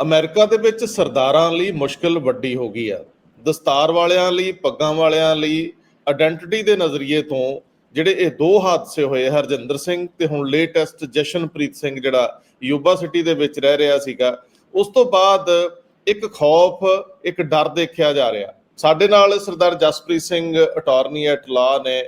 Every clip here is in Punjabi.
ਅਮਰੀਕਾ ਦੇ ਵਿੱਚ ਸਰਦਾਰਾਂ ਲਈ ਮੁਸ਼ਕਲ ਵੱਡੀ ਹੋ ਗਈ ਆ। ਦਸਤਾਰ ਵਾਲਿਆਂ ਲਈ, ਪੱਗਾਂ ਵਾਲਿਆਂ ਲਈ ਆਇਡੈਂਟੀਟੀ ਦੇ ਨਜ਼ਰੀਏ ਤੋਂ ਜਿਹੜੇ ਇਹ ਦੋ ਹਾਦਸੇ ਹੋਏ, ਹਰਜਿੰਦਰ ਸਿੰਘ ਤੇ ਹੁਣ ਲੇਟੈਸਟ ਜਸ਼ਨਪ੍ਰੀਤ ਸਿੰਘ ਜਿਹੜਾ ਯੂਬਾ ਸਿਟੀ ਦੇ ਵਿੱਚ ਰਹਿ ਰਿਹਾ ਸੀਗਾ, ਉਸ ਤੋਂ ਬਾਅਦ ਇੱਕ ਖੌਫ, ਇੱਕ ਡਰ ਦੇਖਿਆ ਜਾ ਰਿਹਾ। ਸਾਡੇ ਨਾਲ Sardar Jaspreet Singh attorney at law ਨੇ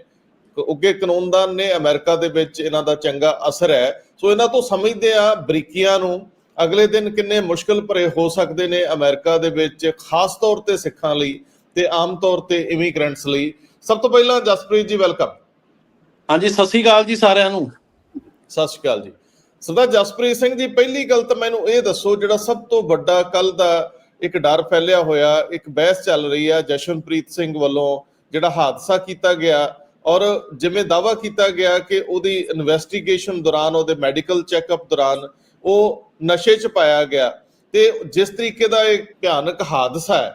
ਉੱਗੇ ਕਾਨੂੰਨਦਾਨ ਨੇ ਅਮਰੀਕਾ ਦੇ ਵਿੱਚ ਇਹਨਾਂ ਦਾ ਚੰਗਾ ਅਸਰ ਹੈ। ਸੋ ਇਹਨਾਂ ਤੋਂ ਸਮਝਦੇ ਆ ਬਰੀਕੀਆਂ ਨੂੰ ਅਗਲੇ ਦਿਨ ਕਿੰਨੇ ਮੁਸ਼ਕਲ ਭਰੇ ਹੋ ਸਕਦੇ ਨੇ ਅਮਰੀਕਾ ਦੇ ਵਿੱਚ ਖਾਸ ਤੌਰ ਤੇ ਸਿੱਖਾਂ ਲਈ ਤੇ ਆਮ ਤੌਰ ਤੇ ਇਮੀਗ੍ਰੈਂਟਸ ਲਈ। ਸਭ ਤੋਂ ਪਹਿਲਾਂ ਜਸਪ੍ਰੀਤ ਜੀ ਵੈਲਕਮ ਹਾਂਜੀ ਸਤਿ ਸ੍ਰੀ ਅਕਾਲ ਜੀ ਸਾਰਿਆਂ ਨੂੰ। ਸਤਿ ਸ਼੍ਰੀ ਅਕਾਲ ਜੀ। ਸਰਦਾਰ ਜਸਪ੍ਰੀਤ ਸਿੰਘ ਜੀ ਪਹਿਲੀ ਗੱਲ ਤਾਂ ਮੈਨੂੰ ਇਹ ਦੱਸੋ ਜਿਹੜਾ ਸਭ ਤੋਂ ਵੱਡਾ ਕੱਲ ਦਾ ਇੱਕ ਡਰ ਫੈਲਿਆ ਹੋਇਆ ਇੱਕ ਬਹਿਸ ਚੱਲ ਰਹੀ ਆ ਜਸ਼ਨਪ੍ਰੀਤ ਸਿੰਘ ਵੱਲੋਂ ਜਿਹੜਾ ਹਾਦਸਾ ਕੀਤਾ ਗਿਆ ਔਰ ਜਿਵੇਂ ਦਾਵਾ ਕੀਤਾ ਗਿਆ ਕਿ ਉਹਦੀ ਇਨਵੈਸਟੀਗੇਸ਼ਨ ਦੌਰਾਨ ਉਹਦੇ ਮੈਡੀਕਲ ਚੈੱਕਅਪ ਦੌਰਾਨ ਉਹ ਨਸ਼ੇ 'ਚ ਪਾਇਆ ਗਿਆ ਤੇ ਜਿਸ ਤਰੀਕੇ ਦਾ ਇਹ ਭਿਆਨਕ ਹਾਦਸਾ ਹੈ,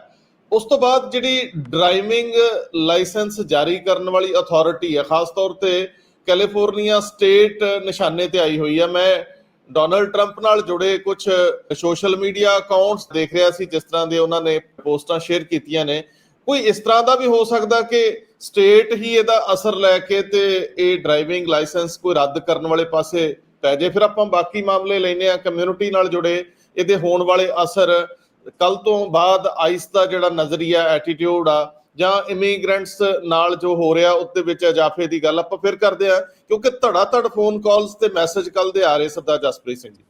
ਉਸ ਤੋਂ ਬਾਅਦ ਜਿਹੜੀ ਡਰਾਈਵਿੰਗ ਲਾਇਸੈਂਸ ਜਾਰੀ ਕਰਨ ਵਾਲੀ ਅਥਾਰਟੀ ਹੈ, ਖਾਸ ਤੌਰ ਤੇ ਕੈਲੀਫੋਰਨੀਆ ਸਟੇਟ ਨਿਸ਼ਾਨੇ ਤੇ ਆਈ ਹੋਈ ਹੈ। ਮੈਂ ਡੋਨਲਡ ਟਰੰਪ ਨਾਲ ਜੁੜੇ ਕੁਝ ਸੋਸ਼ਲ ਮੀਡੀਆ ਅਕਾਊਂਟਸ ਦੇਖ ਰਿਹਾ ਸੀ, ਜਿਸ ਤਰ੍ਹਾਂ ਦੇ ਉਹਨਾਂ ਨੇ ਪੋਸਟਾਂ ਸ਼ੇਅਰ ਕੀਤੀਆਂ ਨੇ। ਕੋਈ ਇਸ ਤਰ੍ਹਾਂ ਦਾ ਵੀ ਹੋ ਸਕਦਾ ਕਿ ਸਟੇਟ ਹੀ ਇਹਦਾ ਅਸਰ ਲੈ ਕੇ ਤੇ ਇਹ ਡਰਾਈਵਿੰਗ ਲਾਇਸੈਂਸ ਕੋਈ ਰੱਦ ਕਰਨ ਵਾਲੇ ਪਾਸੇ ਪੈ ਜੇ ਫਿਰ ਆਪਾਂ ਬਾਕੀ ਮਾਮਲੇ ਲੈਨੇ ਆ ਕਮਿਊਨਿਟੀ ਨਾਲ ਜੁੜੇ, ਇਹਦੇ ਹੋਣ ਵਾਲੇ ਅਸਰ ਕੱਲ ਤੋਂ ਬਾਅਦ ਆਈਸ ਦਾ ਜਿਹੜਾ ਨਜ਼ਰੀਆ ਐਟੀਟਿਊਡ ਆ, ਜਾਂ ਇਮੀਗ੍ਰੈਂਟਸ ਨਾਲ ਜੋ ਹੋ ਰਿਹਾ ਉੱਤੇ ਵਿੱਚ ਅਜਾਫੇ ਦੀ ਗੱਲ ਆਪਾਂ ਫਿਰ ਕਰਦੇ ਆ ਕਿਉਂਕਿ ਧੜਾ ਧੜ ਫੋਨ ਕਾਲਸ ਤੇ ਮੈਸੇਜ ਕੱਲ ਦੇ ਆ ਰਹੇ ਸਰਦਾਰ ਜਸਪ੍ਰੀਤ ਸਿੰਘ ਜੀ।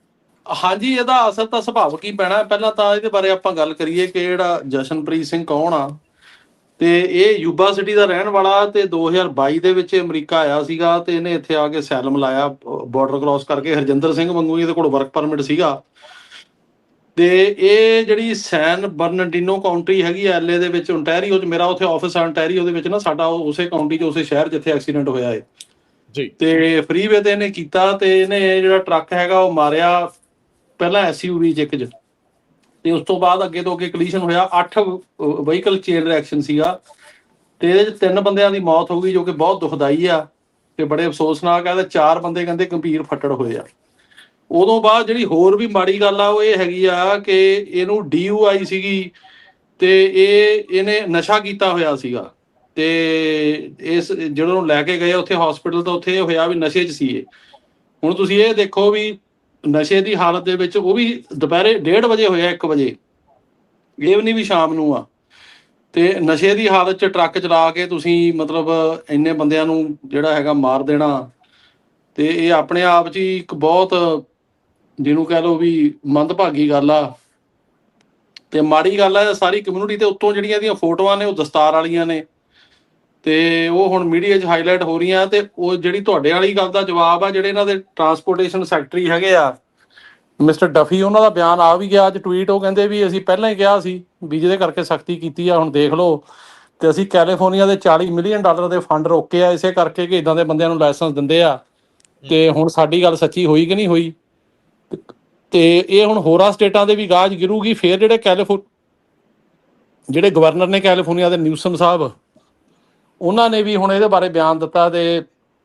ਹਾਂਜੀ, ਇਹਦਾ ਅਸਰ ਤਾਂ ਸੁਭਾਵਿਕ ਹੀ ਪੈਣਾ ਪਹਿਲਾਂ ਤਾਂ ਇਹਦੇ ਬਾਰੇ ਆਪਾਂ ਗੱਲ ਕਰੀਏ ਕਿ ਜਿਹੜਾ ਜਸ਼ਨਪ੍ਰੀਤ ਸਿੰਘ ਕੌਣ ਆ ਤੇ ਇਹ ਯੂਬਾ ਸਿਟੀ ਦਾ ਰਹਿਣ ਵਾਲਾ ਤੇ 2022 ਦੇ ਵਿੱਚ ਅਮਰੀਕਾ ਆਇਆ ਸੀਗਾ ਤੇ ਇਹਨੇ ਇੱਥੇ ਆ ਕੇ ਸੈਲਮ ਲਾਇਆ ਬਾਰਡਰ ਕ੍ਰਾਸ ਕਰਕੇ। ਹਰਜਿੰਦਰ ਸਿੰਘ ਵਾਂਗੂ ਇਹਦੇ ਕੋਲ ਵਰਕ ਪਰਮਿਟ ਸੀਗਾ। ਤੇ ਇਹ ਜਿਹੜੀ ਸੈਨ ਬਰਨਡੀਨੋ ਕਾਉਂਟੀ ਹੈਗੀ ਐਲਏ ਦੇ ਵਿੱਚ ontario ਚ ਮੇਰਾ ਉੱਥੇ ਆਫਿਸ ਆ ontario ਦੇ ਵਿੱਚ ਨਾ ਸਾਡਾ ਉਸੇ ਕਾਉਂਟੀ ਚ ਉਸੇ ਸ਼ਹਿਰ ਜਿੱਥੇ ਐਕਸੀਡੈਂਟ ਹੋਇਆ ਹੈ ਜੀ। ਤੇ ਫਰੀਵੇ ਤੇ ਇਹਨੇ ਕੀਤਾ ਤੇ ਇਹਨੇ ਜਿਹੜਾ ਟਰੱਕ ਹੈਗਾ ਉਹ ਮਾਰਿਆ ਪਹਿਲਾਂ ਐਸਯੂਵੀ ਚ ਇੱਕ ਚ। ਤੇ ਉਸ ਤੋਂ ਬਾਅਦ ਅੱਗੇ ਤੋਂ ਅੱਗੇ ਕਲੀਸ਼ਨ ਹੋਇਆ 8 ਵਹੀਕਲ ਚੇਨ ਰਿਐਕਸ਼ਨ ਸੀਗਾ। ਤੇ ਇਹਦੇ ਚ ਤਿੰਨ ਬੰਦਿਆਂ ਦੀ ਮੌਤ ਹੋ ਗਈ, ਜੋ ਕਿ ਬਹੁਤ ਦੁਖਦਾਈ ਆ ਤੇ ਬੜੇ ਅਫਸੋਸਨਾਕ ਆ ਤੇ ਚਾਰ ਬੰਦੇ ਕਹਿੰਦੇ ਗੰਭੀਰ ਫੱਟੜ ਹੋਏ ਆ। ਉਦੋਂ ਬਾਅਦ ਜਿਹੜੀ ਹੋਰ ਵੀ ਮਾੜੀ ਗੱਲ ਆ, ਉਹ ਇਹ ਹੈਗੀ ਆ ਕਿ ਇਹਨੂੰ ਡੀਯੂਆਈ ਸੀਗੀ ਤੇ ਇਹ, ਇਹਨੇ ਨਸ਼ਾ ਕੀਤਾ ਹੋਇਆ ਸੀਗਾ। ਤੇ ਇਸ, ਜਦੋਂ ਨੂੰ ਲੈ ਕੇ ਗਏ ਉੱਥੇ ਹਸਪੀਟਲ ਤਾਂ ਉੱਥੇ ਇਹ ਹੋਇਆ ਵੀ ਨਸ਼ੇ 'ਚ ਸੀ ਇਹ ਹੁਣ ਤੁਸੀਂ ਇਹ ਦੇਖੋ ਵੀ ਨਸ਼ੇ ਦੀ ਹਾਲਤ ਦੇ ਵਿੱਚ ਉਹ ਵੀ ਦੁਪਹਿਰੇ 1:30 ਵਜੇ ਹੋਇਆ 1 ਵਜੇ। ਇਹ ਵੀ ਨਹੀਂ ਵੀ ਸ਼ਾਮ ਨੂੰ ਆ। ਤੇ ਨਸ਼ੇ ਦੀ ਹਾਲਤ 'ਚ ਟਰੱਕ ਚਲਾ ਕੇ ਤੁਸੀਂ ਮਤਲਬ ਇੰਨੇ ਬੰਦਿਆਂ ਨੂੰ ਜਿਹੜਾ ਹੈਗਾ ਮਾਰ ਦੇਣਾ। ਤੇ ਇਹ ਆਪਣੇ ਆਪ 'ਚ ਹੀ ਇੱਕ ਬਹੁਤ ਜਿਹਨੂੰ ਕਹਿ ਲਓ ਵੀ ਮੰਦਭਾਗੀ ਗੱਲ ਆ। ਤੇ ਮਾੜੀ ਗੱਲ ਆ, ਸਾਰੀ ਕਮਿਊਨਿਟੀ ਤੇ ਉੱਤੋਂ ਜਿਹੜੀਆਂ ਇਹਦੀਆਂ ਫੋਟੋਆਂ ਨੇ, ਉਹ ਦਸਤਾਰ ਵਾਲੀਆਂ ਨੇ। ਤੇ ਉਹ ਹੁਣ ਮੀਡੀਆ 'ਚ ਹਾਈਲਾਈਟ ਹੋ ਰਹੀਆਂ ਤੇ ਉਹ ਜਿਹੜੀ ਤੁਹਾਡੇ ਵਾਲੀ ਗੱਲ ਦਾ ਜਵਾਬ ਆ, ਜਿਹੜੇ ਇਹਨਾਂ ਦੇ ਟਰਾਂਸਪੋਰਟੇਸ਼ਨ ਸੈਕਟਰੀ ਹੈਗੇ ਆ, ਮਿਸਟਰ ਡਫੀ, ਉਹਨਾਂ ਦਾ ਬਿਆਨ ਆ ਵੀ ਗਿਆ, ਅੱਜ ਟਵੀਟ ਉਹ ਕਹਿੰਦੇ ਵੀ ਅਸੀਂ ਪਹਿਲਾਂ ਹੀ ਕਿਹਾ ਸੀ ਵੀ ਜਿਹਦੇ ਕਰਕੇ ਸਖਤੀ ਕੀਤੀ ਆ, ਹੁਣ ਦੇਖ ਲਓ। ਤੇ ਅਸੀਂ ਕੈਲੀਫੋਰਨੀਆ ਦੇ 40 ਮਿਲੀਅਨ ਡਾਲਰ ਦੇ ਫੰਡ ਰੋਕੇ ਆ, ਇਸੇ ਕਰਕੇ ਕਿ ਇਦਾਂ ਦੇ ਬੰਦਿਆਂ ਨੂੰ ਲਾਇਸੈਂਸ ਦਿੰਦੇ ਆ। ਤੇ ਹੁਣ ਸਾਡੀ ਗੱਲ ਸੱਚੀ ਹੋਈ ਕਿ ਨਹੀਂ ਹੋਈ? ਤੇ ਇਹ ਹੁਣ ਹੋਰਾਂ ਸਟੇਟਾਂ ਦੇ ਵੀ ਗਾਜ ਗਿਰੂਗੀ, ਫਿਰ ਜਿਹੜੇ ਕੈਲੀਫੋਰ ਜਿਹੜੇ ਗਵਰਨਰ ਨੇ ਕੈਲੀਫੋਰਨੀਆ ਦੇ, ਨਿਊਸਮ ਸਾਹਿਬ ਉਹਨਾਂ ਨੇ ਵੀ ਹੁਣ ਇਹਦੇ ਬਾਰੇ ਬਿਆਨ ਦਿੱਤਾ ਤੇ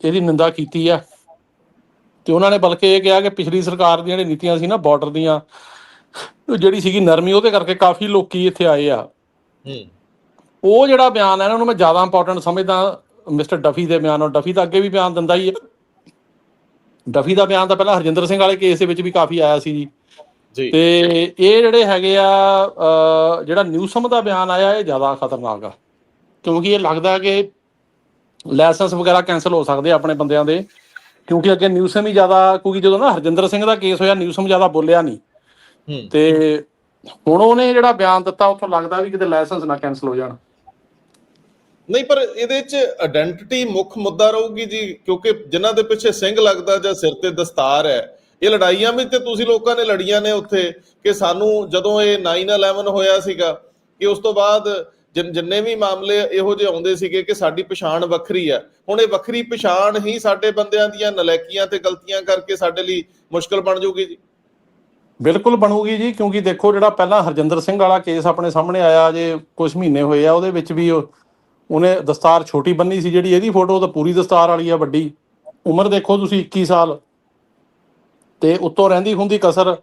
ਇਹਦੀ ਨਿੰਦਾ ਕੀਤੀ ਆ। ਤੇ ਉਹਨਾਂ ਨੇ ਬਲਕਿ ਇਹ ਕਿਹਾ ਕਿ ਪਿਛਲੀ ਸਰਕਾਰ ਦੀਆਂ ਜਿਹੜੀਆਂ ਨੀਤੀਆਂ ਸੀ ਨਾ ਬਾਰਡਰ ਦੀਆਂ ਜਿਹੜੀ ਸੀਗੀ ਨਰਮੀ ਉਹਦੇ ਕਰਕੇ ਕਾਫੀ ਲੋਕੀ ਇੱਥੇ ਆਏ ਆ। ਹੂੰ। ਉਹ ਜਿਹੜਾ ਬਿਆਨ ਹੈ ਇਹਨਾਂ ਨੂੰ ਮੈਂ ਜ਼ਿਆਦਾ ਇੰਪੋਰਟੈਂਟ ਸਮਝਦਾ ਮਿਸਟਰ ਡਫੀ ਦੇ ਬਿਆਨ ਉਹ ਡਫੀ ਤਾਂ ਅੱਗੇ ਵੀ ਬਿਆਨ ਦਿੰਦਾ ਹੀ ਹੈ ਡਫੀ ਦਾ ਬਿਆਨ ਤਾਂ ਪਹਿਲਾਂ ਹਰਜਿੰਦਰ ਸਿੰਘ ਵਾਲੇ ਕੇਸ ਦੇ ਵਿੱਚ ਵੀ ਕਾਫੀ ਆਇਆ ਸੀ ਜੀ। ਜੀ। ਤੇ ਇਹ ਜਿਹੜੇ ਹੈਗੇ ਆ ਜਿਹੜਾ ਨਿਊਸਮ ਦਾ ਬਿਆਨ ਆਇਆ ਇਹ ਜ਼ਿਆਦਾ ਖਤਰਨਾਕ ਆ। ਕਿਉਂਕਿ ਇਹ ਲੱਗਦਾ ਕਿ ਲਾਇਸੈਂਸ ਵਗੈਰਾ ਕੈਨਸਲ ਹੋ ਸਕਦੇ ਆ ਆਪਣੇ ਬੰਦਿਆਂ ਦੇ ਕਿਉਂਕਿ ਅੱਗੇ ਨਿਊਸਮ ਹੀ ਜ਼ਿਆਦਾ ਕਿਉਂਕਿ ਜਦੋਂ ਨਾ ਹਰਜਿੰਦਰ ਸਿੰਘ ਦਾ ਕੇਸ ਹੋਇਆ ਨਿਊਸਮ ਜ਼ਿਆਦਾ ਬੋਲਿਆ ਨਹੀਂ। ਤੇ ਹੁਣ ਉਹਨੇ ਜਿਹੜਾ ਬਿਆਨ ਦਿੱਤਾ ਉੱਥੋਂ ਲੱਗਦਾ ਵੀ ਕਿਤੇ ਲਾਇਸੈਂਸ ਨਾ ਕੈਨਸਲ ਹੋ ਜਾਣ। ਨਹੀਂ ਪਰ ਇਹਦੇ ਚ ਆਇਡੈਂਟੀਟੀ ਮੁੱਖ ਮੁੱਦਾ ਰਹੂਗੀ ਜੀ ਕਿਉਂਕਿ ਜਿਨ੍ਹਾਂ ਦੇ ਪਿੱਛੇ ਸਿੰਘ ਲੱਗਦਾ ਜਾਂ ਸਿਰ ਤੇ ਦਸਤਾਰ ਹੈ ਇਹ ਲੜਾਈਆਂ ਵੀ ਤੇ ਤੁਸੀਂ ਲੋਕਾਂ ਨੇ ਲੜੀਆਂ ਨੇ ਉੱਥੇ ਕਿ ਸਾਨੂੰ ਜਦੋਂ ਇਹ 9/11 ਹੋਇਆ ਸੀਗਾ ਕਿ ਉਸ ਤੋਂ ਬਾਅਦ ਜਿੰਨੇ ਵੀ ਮਾਮਲੇ ਇਹੋ ਜਿਹੇ ਆਉਂਦੇ ਸੀਗੇ ਕਿ ਸਾਡੀ ਪਛਾਣ ਵੱਖਰੀ ਹੈ ਹੁਣ ਇਹ ਵੱਖਰੀ ਪਛਾਣ ਹੀ ਸਾਡੇ ਬੰਦਿਆਂ ਦੀਆਂ ਨਲਾਇਕੀਆਂ ਤੇ ਗਲਤੀਆਂ ਕਰਕੇ ਸਾਡੇ ਲਈ ਮੁਸ਼ਕਲ ਬਣ ਜਾਊਗੀ ਜੀ। ਬਿਲਕੁਲ ਬਣੂਗੀ ਜੀ, ਕਿਉਂਕਿ ਦੇਖੋ ਜਿਹੜਾ ਪਹਿਲਾਂ ਹਰਜਿੰਦਰ ਸਿੰਘ ਵਾਲਾ ਕੇਸ ਆਪਣੇ ਸਾਹਮਣੇ ਆਇਆ ਜੇ ਕੁਝ ਮਹੀਨੇ ਹੋਏ ਆ, ਉਹਦੇ ਵਿੱਚ ਵੀ ਉਹਨੇ ਦਸਤਾਰ ਛੋਟੀ ਬੰਨੀ ਸੀ ਜਿਹੜੀ ਇਹਦੀ ਫੋਟੋ ਤਾਂ ਪੂਰੀ ਦਸਤਾਰ ਵਾਲੀ ਆ ਵੱਡੀ। ਉਮਰ ਦੇਖੋ ਤੁਸੀਂ 21 ਸਾਲ। ਤੇ ਉੱਤੋਂ ਰਹਿੰਦੀ ਹੁੰਦੀ ਕਸਰ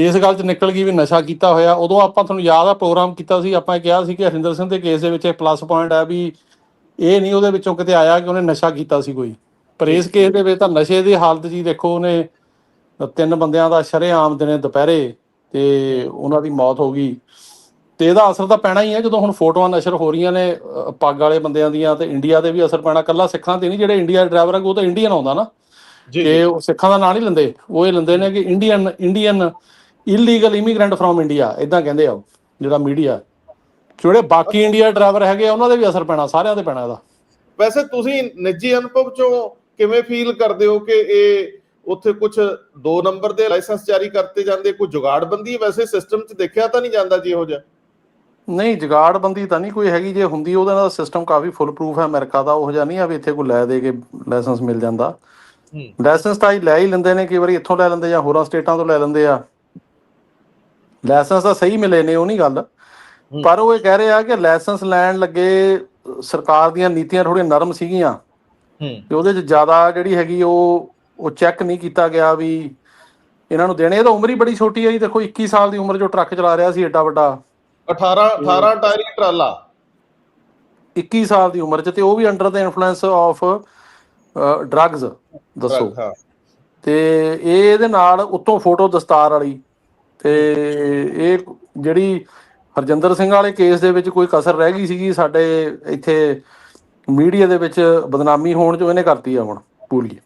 ਇਸ ਗੱਲ 'ਚ ਨਿਕਲ ਗਈ ਵੀ ਨਸ਼ਾ ਕੀਤਾ ਹੋਇਆ। ਉਦੋਂ ਆਪਾਂ ਤੁਹਾਨੂੰ ਯਾਦ ਆ ਪ੍ਰੋਗਰਾਮ ਕੀਤਾ ਸੀ ਆਪਾਂ ਕਿਹਾ ਸੀ ਕਿ ਹਰਿੰਦਰ ਸਿੰਘ ਦੇ ਕੇਸ ਦੇ ਵਿੱਚ ਇੱਕ ਪਲੱਸ ਪੁਆਇੰਟ ਹੈ ਵੀ ਇਹ ਨਹੀਂ ਉਹਦੇ ਵਿੱਚੋਂ ਕਿਤੇ ਆਇਆ ਕਿ ਉਹਨੇ ਨਸ਼ਾ ਕੀਤਾ ਸੀ ਕੋਈ। ਪਰ ਇਸ ਕੇਸ ਦੇ ਵਿੱਚ ਤਾਂ ਨਸ਼ੇ ਦੀ ਹਾਲਤ ਜੀ ਦੇਖੋ ਉਹਨੇ ਤਿੰਨ ਬੰਦਿਆਂ ਦਾ ਸ਼ਰੇਆਮ ਦਿਨੇ ਦੁਪਹਿਰੇ ਤੇ ਉਹਨਾਂ ਦੀ ਮੌਤ ਹੋ ਗਈ। ਤੇ ਇਹਦਾ ਅਸਰ ਤਾਂ ਪੈਣਾ ਹੀ ਹੈ ਜਦੋਂ ਹੁਣ ਫੋਟੋਆਂ ਨਸ਼ਰ ਹੋ ਰਹੀਆਂ ਨੇ ਪੱਗ ਵਾਲੇ ਬੰਦਿਆਂ ਦੀਆਂ ਤੇ ਇੰਡੀਆ ਤੇ ਵੀ ਅਸਰ ਪੈਣਾ। ਕੱਲਾ ਸਿੱਖਾਂ ਤੇ ਨਹੀਂ ਜਿਹੜੇ ਇੰਡੀਆ ਦੇ ਡਰਾਈਵਰ ਆ ਉਹ ਤਾਂ ਇੰਡੀਅਨ ਆਉਂਦਾ ਨਾ। ਜੀ ਕਿ ਉਹ ਸਿੱਖਾਂ ਦਾ ਨਾਂ ਨਹੀਂ ਲੈਂਦੇ। ਉਹ ਇਹ ਲੈਂਦੇ ਨੇ ਕਿ Indian Indian illegal immigrant from India ਇਦਾਂ ਕਹਿੰਦੇ ਆ ਜਿਹੜਾ ਮੀਡੀਆ ਜਿਹੜੇ ਬਾਕੀ ਇੰਡੀਆ ਡਰਾਈਵਰ ਹੈਗੇ ਆ ਉਹਨਾਂ ਦੇ ਵੀ ਅਸਰ ਪੈਣਾ ਸਾਰਿਆਂ ਤੇ ਪੈਣਾ ਇਹਦਾ। ਵੈਸੇ ਤੁਸੀਂ ਨਿੱਜੀ ਅਨੁਭਵ ਚੋਂ ਕਿਵੇਂ ਫੀਲ ਕਰਦੇ ਹੋ ਕਿ ਇਹ ਉੱਥੇ ਕੁਝ ਦੋ ਨੰਬਰ ਦੇ ਲਾਇਸੈਂਸ ਜਾਰੀ ਕਰਤੇ ਜਾਂਦੇ ਕੋਈ ਜੁਗਾੜਬੰਦੀ ਵੈਸੇ ਸਿਸਟਮ 'ਚ ਦੇਖਿਆ ਤਾਂ ਨਹੀਂ ਜਾਂਦਾ ਜੀ ਇਹੋ ਜਿਹਾ? ਨਹੀਂ ਜਗਾੜਬੰਦੀ ਤਾਂ ਨਹੀਂ ਕੋਈ ਹੈਗੀ ਜੇ ਹੁੰਦੀ ਉਹਦਾ ਦਾ ਸਿਸਟਮ ਕਾਫੀ ਫੁੱਲ ਪ੍ਰੂਫ ਹੈ ਅਮਰੀਕਾ ਦਾ ਉਹ ਜਿਹਾ ਨਹੀਂ ਆ ਵੀ ਇੱਥੇ ਕੋਈ ਲੈ ਦੇ ਕੇ ਲਾਇਸੈਂਸ ਮਿਲ ਜਾਂਦਾ। ਲਾਇਸੈਂਸ ਤਾਂ ਹੀ ਲੈ ਹੀ ਲੈਂਦੇ ਨੇ ਕਈ ਵਾਰੀ ਇੱਥੋਂ ਲੈ ਲੈਂਦੇ ਜਾਂ ਹੋਰਾਂ ਸਟੇਟਾਂ ਤੋਂ ਲੈ ਲੈਂਦੇ ਆ। ਲਾਇਸੈਂਸ ਤਾਂ ਸਹੀ ਮਿਲੇ ਨੇ ਉਹ ਨਹੀਂ ਗੱਲ। ਪਰ ਉਹ ਇਹ ਕਹਿ ਰਹੇ ਆ ਕਿ ਲਾਇਸੈਂਸ ਲੈਣ ਲੱਗੇ ਸਰਕਾਰ ਦੀਆਂ ਨੀਤੀਆਂ ਥੋੜ੍ਹੀਆਂ ਨਰਮ ਸੀਗੀਆਂ। ਤੇ ਉਹਦੇ 'ਚ ਜ਼ਿਆਦਾ ਜਿਹੜੀ ਹੈਗੀ ਉਹ ਉਹ ਚੈੱਕ ਨਹੀਂ ਕੀਤਾ ਗਿਆ ਵੀ ਇਹਨਾਂ ਨੂੰ ਦੇਣੇ। ਇਹ ਤਾਂ ਉਮਰ ਹੀ ਬੜੀ ਛੋਟੀ ਹੈ ਜੀ। ਦੇਖੋ 21 ਸਾਲ ਦੀ ਉਮਰ ਉਹ ਟਰੱਕ ਚਲਾ ਰਿਹਾ ਸੀ ਏਡਾ ਵੱਡਾ। 18 18 ਟਾਇਰੀ ਟਰਾਲਾ। 21 ਸਾਲ ਦੀ ਉਮਰ 'ਚ ਤੇ ਉਹ ਵੀ under the influence of drugs ਦੱਸੋ। ਤੇ ਇਹ ਇਹਦੇ ਨਾਲ ਉੱਤੋਂ ਫੋਟੋ ਦਸਤਾਰ ਵਾਲੀ ਤੇ ਇਹ ਜਿਹੜੀ ਹਰਜਿੰਦਰ ਸਿੰਘ ਵਾਲੇ ਕੇਸ ਦੇ ਵਿੱਚ ਕੋਈ ਕਸਰ ਰਹਿ ਗਈ ਸੀਗੀ ਸਾਡੇ ਇੱਥੇ ਮੀਡੀਆ ਦੇ ਵਿੱਚ ਬਦਨਾਮੀ ਹੋਣ ਜੋ ਇਹਨੇ ਕਰਤੀ ਆ ਹੁਣ ਪੂਰੀ।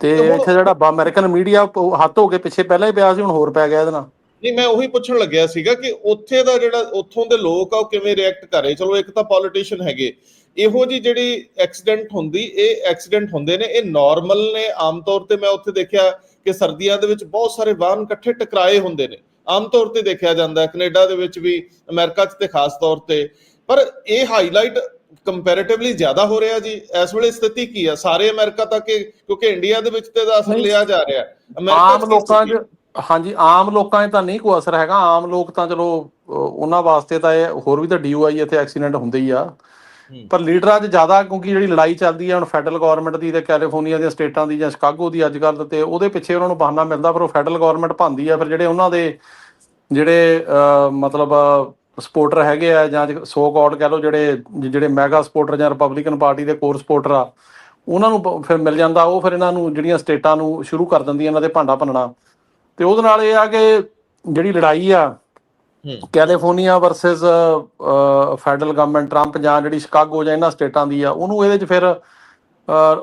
ਤੇ ਇੱਥੇ ਜਿਹੜਾ ਅਮਰੀਕਨ ਮੀਡੀਆ ਹੱਥ ਹੋ ਕੇ ਪਿੱਛੇ ਪਹਿਲਾਂ ਹੀ ਪਿਆ ਸੀ ਹੁਣ ਹੋਰ ਪੈ ਗਿਆ ਇਹਦੇ ਨਾਲ। ਨਹੀਂ ਮੈਂ ਉਹੀ ਪੁੱਛਣ ਲੱਗਿਆ ਸੀਗਾ ਕਿ ਉੱਥੇ ਦਾ ਜਿਹੜਾ ਉੱਥੋਂ ਦੇ ਲੋਕ ਆ ਉਹ ਕਿਵੇਂ ਰਿਐਕਟ ਕਰ ਰਹੇ? ਚਲੋ ਇੱਕ ਤਾਂ ਪੋਲੀਟੀਸ਼ੀਅਨ ਹੈਗੇ। ਇਹੋ ਜੀ ਜਿਹੜੀ ਐਕਸੀਡੈਂਟ ਹੁੰਦੀ ਇਹ ਐਕਸੀਡੈਂਟ ਹੁੰਦੇ ਨੇ ਇਹ ਨਾਰਮਲ ਨੇ। ਆਮ ਤੌਰ ਤੇ ਮੈਂ ਉੱਥੇ ਦੇਖਿਆ ਕਿ ਸਰਦੀਆਂ ਦੇ ਵਿੱਚ ਬਹੁਤ ਸਾਰੇ ਵਾਹਨ ਇਕੱਠੇ ਟਕਰਾਏ ਹੁੰਦੇ ਨੇ ਆਮ ਤੌਰ ਤੇ ਦੇਖਿਆ ਜਾਂਦਾ ਹੈ ਕੈਨੇਡਾ ਦੇ ਵਿੱਚ ਵੀ ਅਮਰੀਕਾ 'ਚ ਤੇ ਖਾਸ ਤੌਰ ਤੇ ਪਰ ਇਹ ਹਾਈਲਾਈਟ ਕੰਪੈਰੀਟਿਵਲੀ ਜ਼ਿਆਦਾ ਹੋ ਰਿਹਾ ਜੀ ਇਸ ਵੇਲੇ ਸਥਿਤੀ ਕੀ ਆ ਸਾਰੇ ਅਮਰੀਕਾ ਤੱਕ ਕਿਉਂਕਿ ਇੰਡੀਆ ਦੇ ਵਿੱਚ ਤੇ ਦਾ ਅਸਰ। ਲਿਆ ਜਾ ਰਿਹਾ ਹੈ। ਆਮ ਲੋਕਾਂ 'ਚ ਹਾਂਜੀ ਆਮ ਲੋਕਾਂ 'ਚ ਤਾਂ ਨਹੀਂ ਕੋਈ ਅਸਰ ਹੈਗਾ ਆਮ ਲੋਕ ਤਾਂ ਚਲੋ ਉਹਨਾਂ ਵਾਸਤੇ ਤਾਂ ਇਹ ਹੋਰ ਵੀ ਤਾਂ ਡੀਯੂਆਈ ਇੱਥੇ ਐਕਸੀਡੈਂਟ ਹੁੰਦੇ ਹੀ ਆ ਹੂੰ। ਪਰ ਲੀਡਰਾਂ 'ਚ ਜ਼ਿਆਦਾ, ਕਿਉਂਕਿ ਜਿਹੜੀ ਲੜਾਈ ਚੱਲਦੀ ਹੈ ਹੁਣ ਫੈਡਰਲ ਗਵਰਨਮੈਂਟ ਦੀ ਤੇ ਕੈਲੀਫੋਰਨੀਆ ਦੀਆਂ ਸਟੇਟਾਂ ਦੀ ਜਾਂ ਸ਼ਿਕਾਗੋ ਦੀ ਅੱਜ ਕੱਲ੍ਹ ਤੇ ਉਹਦੇ ਪਿੱਛੇ ਉਹਨਾਂ ਨੂੰ ਬਹਾਨਾ ਮਿਲਦਾ, ਫਿਰ ਉਹ ਫੈਡਰਲ ਗਵਰਨਮੈਂਟ ਭੰਦੀ ਆ, ਫਿਰ ਜਿਹੜੇ ਉਹਨਾਂ ਦੇ ਜਿਹੜੇ ਮਤਲਬ ਸਪੋਰਟਰ ਹੈਗੇ ਆ ਜਾਂ ਸੋ ਕਾਲਡ ਕਹਿ ਲਓ ਜਿਹੜੇ ਜਿਹੜੇ ਮੈਗਾ ਸਪੋਰਟਰ ਜਾਂ ਰਿਪਬਲਿਕਨ ਪਾਰਟੀ ਦੇ ਕੋਰ ਸਪੋਰਟਰ ਆ, ਉਹਨਾਂ ਨੂੰ ਫਿਰ ਮਿਲ ਜਾਂਦਾ, ਉਹ ਫਿਰ ਇਹਨਾਂ ਨੂੰ ਜਿਹੜੀਆਂ ਸਟੇਟਾਂ ਨੂੰ ਸ਼ੁਰੂ ਕਰ ਦਿੰਦੀਆਂ, ਇਹਨਾਂ ਦੇ ਭਾਂਡਾ ਭੰਨਣਾ। ਤੇ ਉਹਦੇ ਨਾਲ ਇਹ ਆ ਕਿ ਜਿਹੜੀ ਲੜਾਈ ਆ California versus federal government Trump ਜਾਂ ਜਿਹੜੀ ਸ਼ਿਕਾਗੋ ਜਾਂ ਇਹਨਾਂ ਸਟੇਟਾਂ ਦੀ ਆ, ਉਹਨੂੰ ਇਹਦੇ 'ਚ ਫਿਰ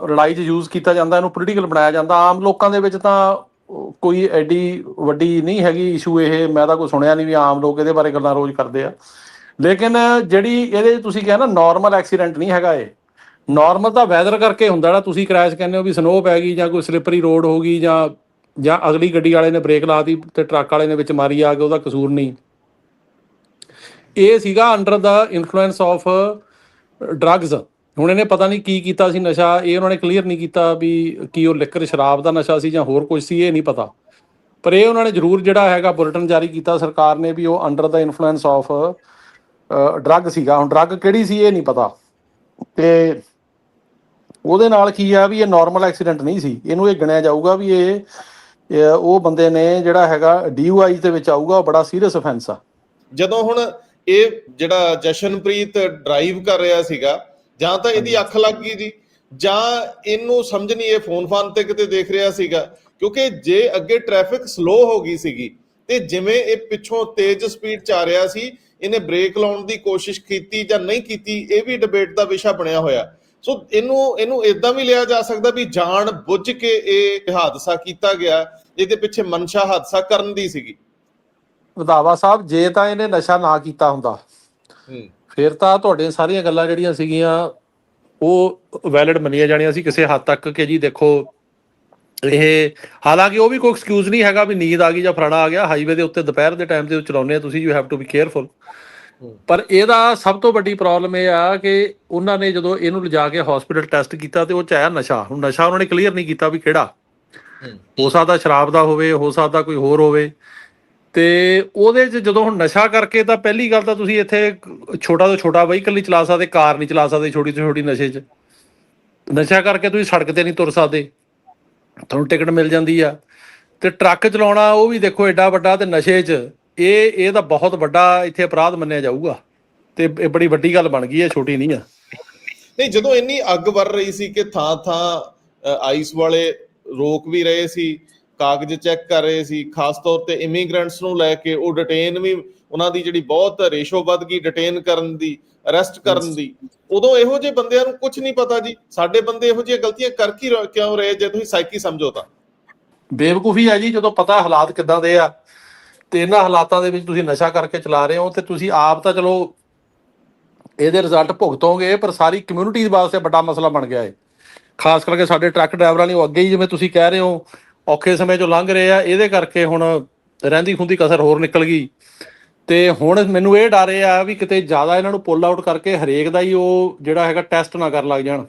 ਲੜਾਈ 'ਚ ਯੂਜ਼ ਕੀਤਾ ਜਾਂਦਾ, ਇਹਨੂੰ ਪੋਲੀਟੀਕਲ ਬਣਾਇਆ ਜਾਂਦਾ। ਆਮ ਲੋਕਾਂ ਦੇ ਵਿੱਚ ਤਾਂ ਕੋਈ ਐਡੀ ਵੱਡੀ ਨਹੀਂ ਹੈਗੀ ਇਸ਼ੂ ਇਹ, ਮੈਂ ਤਾਂ ਕੋਈ ਸੁਣਿਆ ਨਹੀਂ ਵੀ ਆਮ ਲੋਕ ਇਹਦੇ ਬਾਰੇ ਗੱਲਾਂ ਰੋਜ਼ ਕਰਦੇ ਆ। ਲੇਕਿਨ ਜਿਹੜੀ ਇਹਦੇ 'ਚ ਤੁਸੀਂ ਕਿਹਾ ਨਾ ਨਾਰਮਲ ਐਕਸੀਡੈਂਟ ਨਹੀਂ ਹੈਗਾ ਇਹ। ਨਾਰਮਲ ਤਾਂ ਵੈਦਰ ਕਰਕੇ ਹੁੰਦਾ ਜਿਹੜਾ, ਤੁਸੀਂ ਕ੍ਰੈਸ਼ ਕਹਿੰਦੇ ਹੋ ਵੀ ਸਨੋ ਪੈ ਗਈ ਜਾਂ ਕੋਈ ਸਲਿੱਪਰੀ ਰੋਡ ਹੋ ਗਈ ਜਾਂ ਜਾਂ ਅਗਲੀ ਗੱਡੀ ਵਾਲੇ ਨੇ ਬ੍ਰੇਕ ਲਾਤੀ ਤੇ ਟਰੱਕ ਵਾਲੇ ਨੇ ਵਿੱਚ ਮਾਰੀ ਆ ਕੇ ਉਹਦਾ ਕਸੂਰ ਨਹੀਂ। ਇਹ ਸੀਗਾ under the influence of drugs ਹੁਣ ਇਹਨੇ ਪਤਾ ਨਹੀਂ ਕੀ ਕੀਤਾ ਸੀ ਨਸ਼ਾ, ਇਹ ਉਹਨਾਂ ਨੇ ਕਲੀਅਰ ਨਹੀਂ ਕੀਤਾ ਵੀ ਕੀ ਉਹ ਲਿਕਰ ਸ਼ਰਾਬ ਦਾ ਨਸ਼ਾ ਸੀ ਜਾਂ ਹੋਰ ਕੁਝ ਸੀ, ਇਹ ਨਹੀਂ ਪਤਾ। ਪਰ ਇਹ ਉਹਨਾਂ ਨੇ ਜ਼ਰੂਰ ਜਿਹੜਾ ਹੈਗਾ ਬੁਲੇਟਿਨ ਜਾਰੀ ਕੀਤਾ, ਸਰਕਾਰ ਨੇ ਵੀ ਉਹ under the influence of drug ਸੀਗਾ। ਹੁਣ ਡਰੱਗ ਕਿਹੜੀ ਸੀ, ਇਹ ਨਹੀਂ ਪਤਾ। ਤੇ ਉਹਦੇ ਨਾਲ ਕੀ ਆ ਵੀ ਇਹ ਨਾਰਮਲ ਐਕਸੀਡੈਂਟ ਨਹੀਂ ਸੀ। ਇਹਨੂੰ ਇਹ ਗਿਣਿਆ ਜਾਊਗਾ ਵੀ ਇਹ ਉਹ ਬੰਦੇ ਨੇ ਜਿਹੜਾ ਹੈਗਾ ਡੀਯੂਆਈ ਦੇ ਵਿੱਚ ਆਊਗਾ, ਉਹ ਬੜਾ ਸੀਰੀਅਸ ਅਫੈਂਸ ਆ। ਜਦੋਂ ਹੁਣ ਇਹ ਜਿਹੜਾ ਜਸ਼ਨਪ੍ਰੀਤ ਡਰਾਈਵ ਕਰ ਰਿਹਾ ਸੀਗਾ ਜਾਂ ਤਾਂ ਇਹਦੀ ਅੱਖ ਲੱਗ ਗਈ ਜੀ ਜਾਂ ਇਹਨੂੰ ਸਮਝ ਨਹੀਂ ਇਹ ਫੋਨ ਫਾਨ ਤੇ ਕਿਤੇ ਦੇਖ ਰਿਹਾ ਸੀਗਾ ਕਿਉਂਕਿ ਜੇ ਅੱਗੇ ਟ੍ਰੈਫਿਕ ਸਲੋ ਹੋ ਗਈ ਸੀਗੀ ਤੇ ਜਿਵੇਂ ਇਹ ਪਿੱਛੋਂ ਤੇਜ਼ ਸਪੀਡ ਚ ਆ ਰਿਹਾ ਸੀ ਇਹਨੇ ਬ੍ਰੇਕ ਲਾਉਣ ਦੀ ਕੋਸ਼ਿਸ਼ ਕੀਤੀ ਜਾਂ ਨਹੀਂ ਕੀਤੀ ਇਹ ਵੀ ਡਿਬੇਟ ਦਾ ਵਿਸ਼ਾ ਬਣਿਆ ਹੋਇਆ। ਸੋ ਇਹਨੂੰ ਇਹਨੂੰ ਇਦਾਂ ਵੀ ਲਿਆ ਜਾ ਸਕਦਾ ਵੀ ਜਾਣ ਬੁੱਝ ਕੇ ਇਹ ਹਾਦਸਾ ਕੀਤਾ ਗਿਆ ਇਹਦੇ ਪਿੱਛੇ ਮਨਸ਼ਾ ਹਾਦਸਾ ਕਰਨ ਦੀ ਸੀਗੀ। ਰਧਾਵਾ ਸਾਹਿਬ ਜੇ ਤਾਂ ਇਹਨੇ ਨਸ਼ਾ ਨਾ ਕੀਤਾ ਹੁੰਦਾ ਫਿਰ ਤਾਂ ਤੁਹਾਡੀਆਂ ਸਾਰੀਆਂ ਗੱਲਾਂ ਜਿਹੜੀਆਂ ਸੀਗੀਆਂ ਉਹ ਵੈਲਿਡ ਮੰਨੀਆਂ ਜਾਣੀਆਂ ਸੀ ਕਿਸੇ ਹੱਦ ਤੱਕ ਕਿ ਜੀ ਦੇਖੋ ਇਹ ਹਾਲਾਂਕਿ ਉਹ ਵੀ ਕੋਈ ਐਕਸਕਿਊਜ਼ ਨਹੀਂ ਹੈਗਾ ਵੀ ਨੀਂਦ ਆ ਗਈ ਜਾਂ ਫਰਾਣਾ ਆ ਗਿਆ ਹਾਈਵੇ ਦੇ ਉੱਤੇ ਦੁਪਹਿਰ ਦੇ ਟਾਈਮ ਤੇ ਚਲਾਉਂਦੇ ਆ ਤੁਸੀਂ you have to be careful. ਪਰ ਇਹਦਾ ਸਭ ਤੋਂ ਵੱਡੀ ਪ੍ਰੋਬਲਮ ਇਹ ਆ ਕਿ ਉਹਨਾਂ ਨੇ ਜਦੋਂ ਇਹਨੂੰ ਲਿਜਾ ਕੇ ਹਸਪੀਟਲ ਟੈਸਟ ਕੀਤਾ ਤੇ ਉਹ ਚ ਆਇਆ ਨਸ਼ਾ। ਹੁਣ ਨਸ਼ਾ ਉਹਨਾਂ ਨੇ ਕਲੀਅਰ ਨਹੀਂ ਕੀਤਾ ਵੀ ਕਿਹੜਾ। ਹੋ ਸਕਦਾ ਸ਼ਰਾਬ ਦਾ ਹੋਵੇ ਹੋ ਸਕਦਾ ਕੋਈ ਹੋਰ ਹੋਵੇ। ਤੇ ਉਹਦੇ 'ਚ ਜਦੋਂ ਹੁਣ ਨਸ਼ਾ ਕਰਕੇ ਤਾਂ ਪਹਿਲੀ ਗੱਲ ਤਾਂ ਤੁਸੀਂ ਇੱਥੇ ਛੋਟਾ ਤੋਂ ਛੋਟਾ ਵਹੀਕਲ ਨਹੀਂ ਚਲਾ ਸਕਦੇ, ਕਾਰ ਨਹੀਂ ਚਲਾ ਸਕਦੇ ਛੋਟੀ ਤੋਂ ਛੋਟੀ ਨਸ਼ੇ 'ਚ। ਨਸ਼ਾ ਕਰਕੇ ਤੁਸੀਂ ਸੜਕ ਤੇ ਨਹੀਂ ਤੁਰ ਸਕਦੇ। ਤੁਹਾਨੂੰ ਟਿਕਟ ਮਿਲ ਜਾਂਦੀ ਆ। ਤੇ ਟਰੱਕ ਚਲਾਉਣਾ ਉਹ ਵੀ ਦੇਖੋ ਐਡਾ ਵੱਡਾ ਤੇ ਨਸ਼ੇ 'ਚ, ਇਹ ਇਹ ਤਾਂ ਬਹੁਤ ਵੱਡਾ ਇੱਥੇ ਅਪਰਾਧ ਮੰਨਿਆ ਜਾਊਗਾ। ਤੇ ਇਹ ਬੜੀ ਵੱਡੀ ਗੱਲ ਬਣ ਗਈ ਹੈ ਛੋਟੀ ਨਹੀਂ ਆ। ਨਹੀਂ, ਜਦੋਂ ਇੰਨੀ ਅੱਗ ਵਰ ਰਹੀ ਸੀ ਕਿ ਥਾਂ ਥਾਂ ਆਈਸ ਵਾਲੇ ਰੋਕ ਵੀ ਰਹੇ ਸੀ ਕਾਗਜ਼ ਚੈੱਕ ਕਰ ਰਹੇ ਸੀ ਖਾਸ ਤੌਰ ਤੇ ਇਮੀਗ੍ਰੈਂਟਸ ਨੂੰ ਲੈ ਕੇ ਉਹ ਡਿਟੇਨ ਵੀ ਉਹਨਾਂ ਦੀ ਜਿਹੜੀ ਬਹੁਤ ਰੇਸ਼ੋ ਵੱਧ ਗਈ ਡਿਟੇਨ ਕਰਨ ਦੀ ਅਰੈਸਟ ਕਰਨ ਦੀ। ਉਦੋਂ ਇਹੋ ਜਿਹੇ ਬੰਦਿਆਂ ਨੂੰ ਕੁਝ ਨਹੀਂ ਪਤਾ ਜੀ। ਸਾਡੇ ਬੰਦੇ ਇਹੋ ਜਿਹੀਆਂ ਗਲਤੀਆਂ ਕਰ ਕੀ ਕਿਉਂ ਰਹੇ ਜੇ ਤੁਸੀਂ ਸਾਈਕੀ ਸਮਝੋ ਤਾਂ? ਬੇਵਕੂਫੀ ਹੈ ਜੀ ਜਦੋਂ ਪਤਾ ਹਾਲਾਤ ਕਿੱਦਾਂ ਦੇ ਆ ਤੇ ਇਹਨਾਂ ਹਾਲਾਤਾਂ ਦੇ ਵਿੱਚ ਤੁਸੀਂ ਨਸ਼ਾ ਕਰਕੇ ਚਲਾ ਰਹੇ ਹੋ ਤੇ ਤੁਸੀਂ ਆਪ ਤਾਂ ਚਲੋ ਇਹਦੇ ਰਿਜ਼ਲਟ ਭੁਗਤੋਗੇ ਪਰ ਸਾਰੀ ਕਮਿਊਨਿਟੀ ਵਾਸਤੇ ਵੱਡਾ ਮਸਲਾ ਬਣ ਗਿਆ ਹੈ ਖਾਸ ਕਰਕੇ ਸਾਡੇ ਟਰੱਕ ਡਰਾਈਵਰਾਂ ਲਈ ਉਹ ਅੱਗੇ ਹੀ ਜਿਵੇਂ ਤੁਸੀਂ ਕਹਿ ਰਹੇ ਹੋ ਔਖੇ ਸਮੇਂ ਚੋਂ ਲੰਘ ਰਹੇ ਆ ਇਹਦੇ ਕਰਕੇ ਹੁਣ ਰਹਿੰਦੀ ਖੁੰਦੀ ਕਸਰ ਹੋਰ ਨਿਕਲ ਗਈ। ਤੇ ਹੁਣ ਮੈਨੂੰ ਇਹ ਡਰ ਇਹ ਆ ਵੀ ਕਿਤੇ ਜ਼ਿਆਦਾ ਇਹਨਾਂ ਨੂੰ ਪੁੱਲ ਆਊਟ ਕਰਕੇ ਹਰੇਕ ਦਾ ਹੀ ਉਹ ਜਿਹੜਾ ਹੈਗਾ ਟੈਸਟ ਨਾ ਕਰਨ ਲੱਗ ਜਾਣ।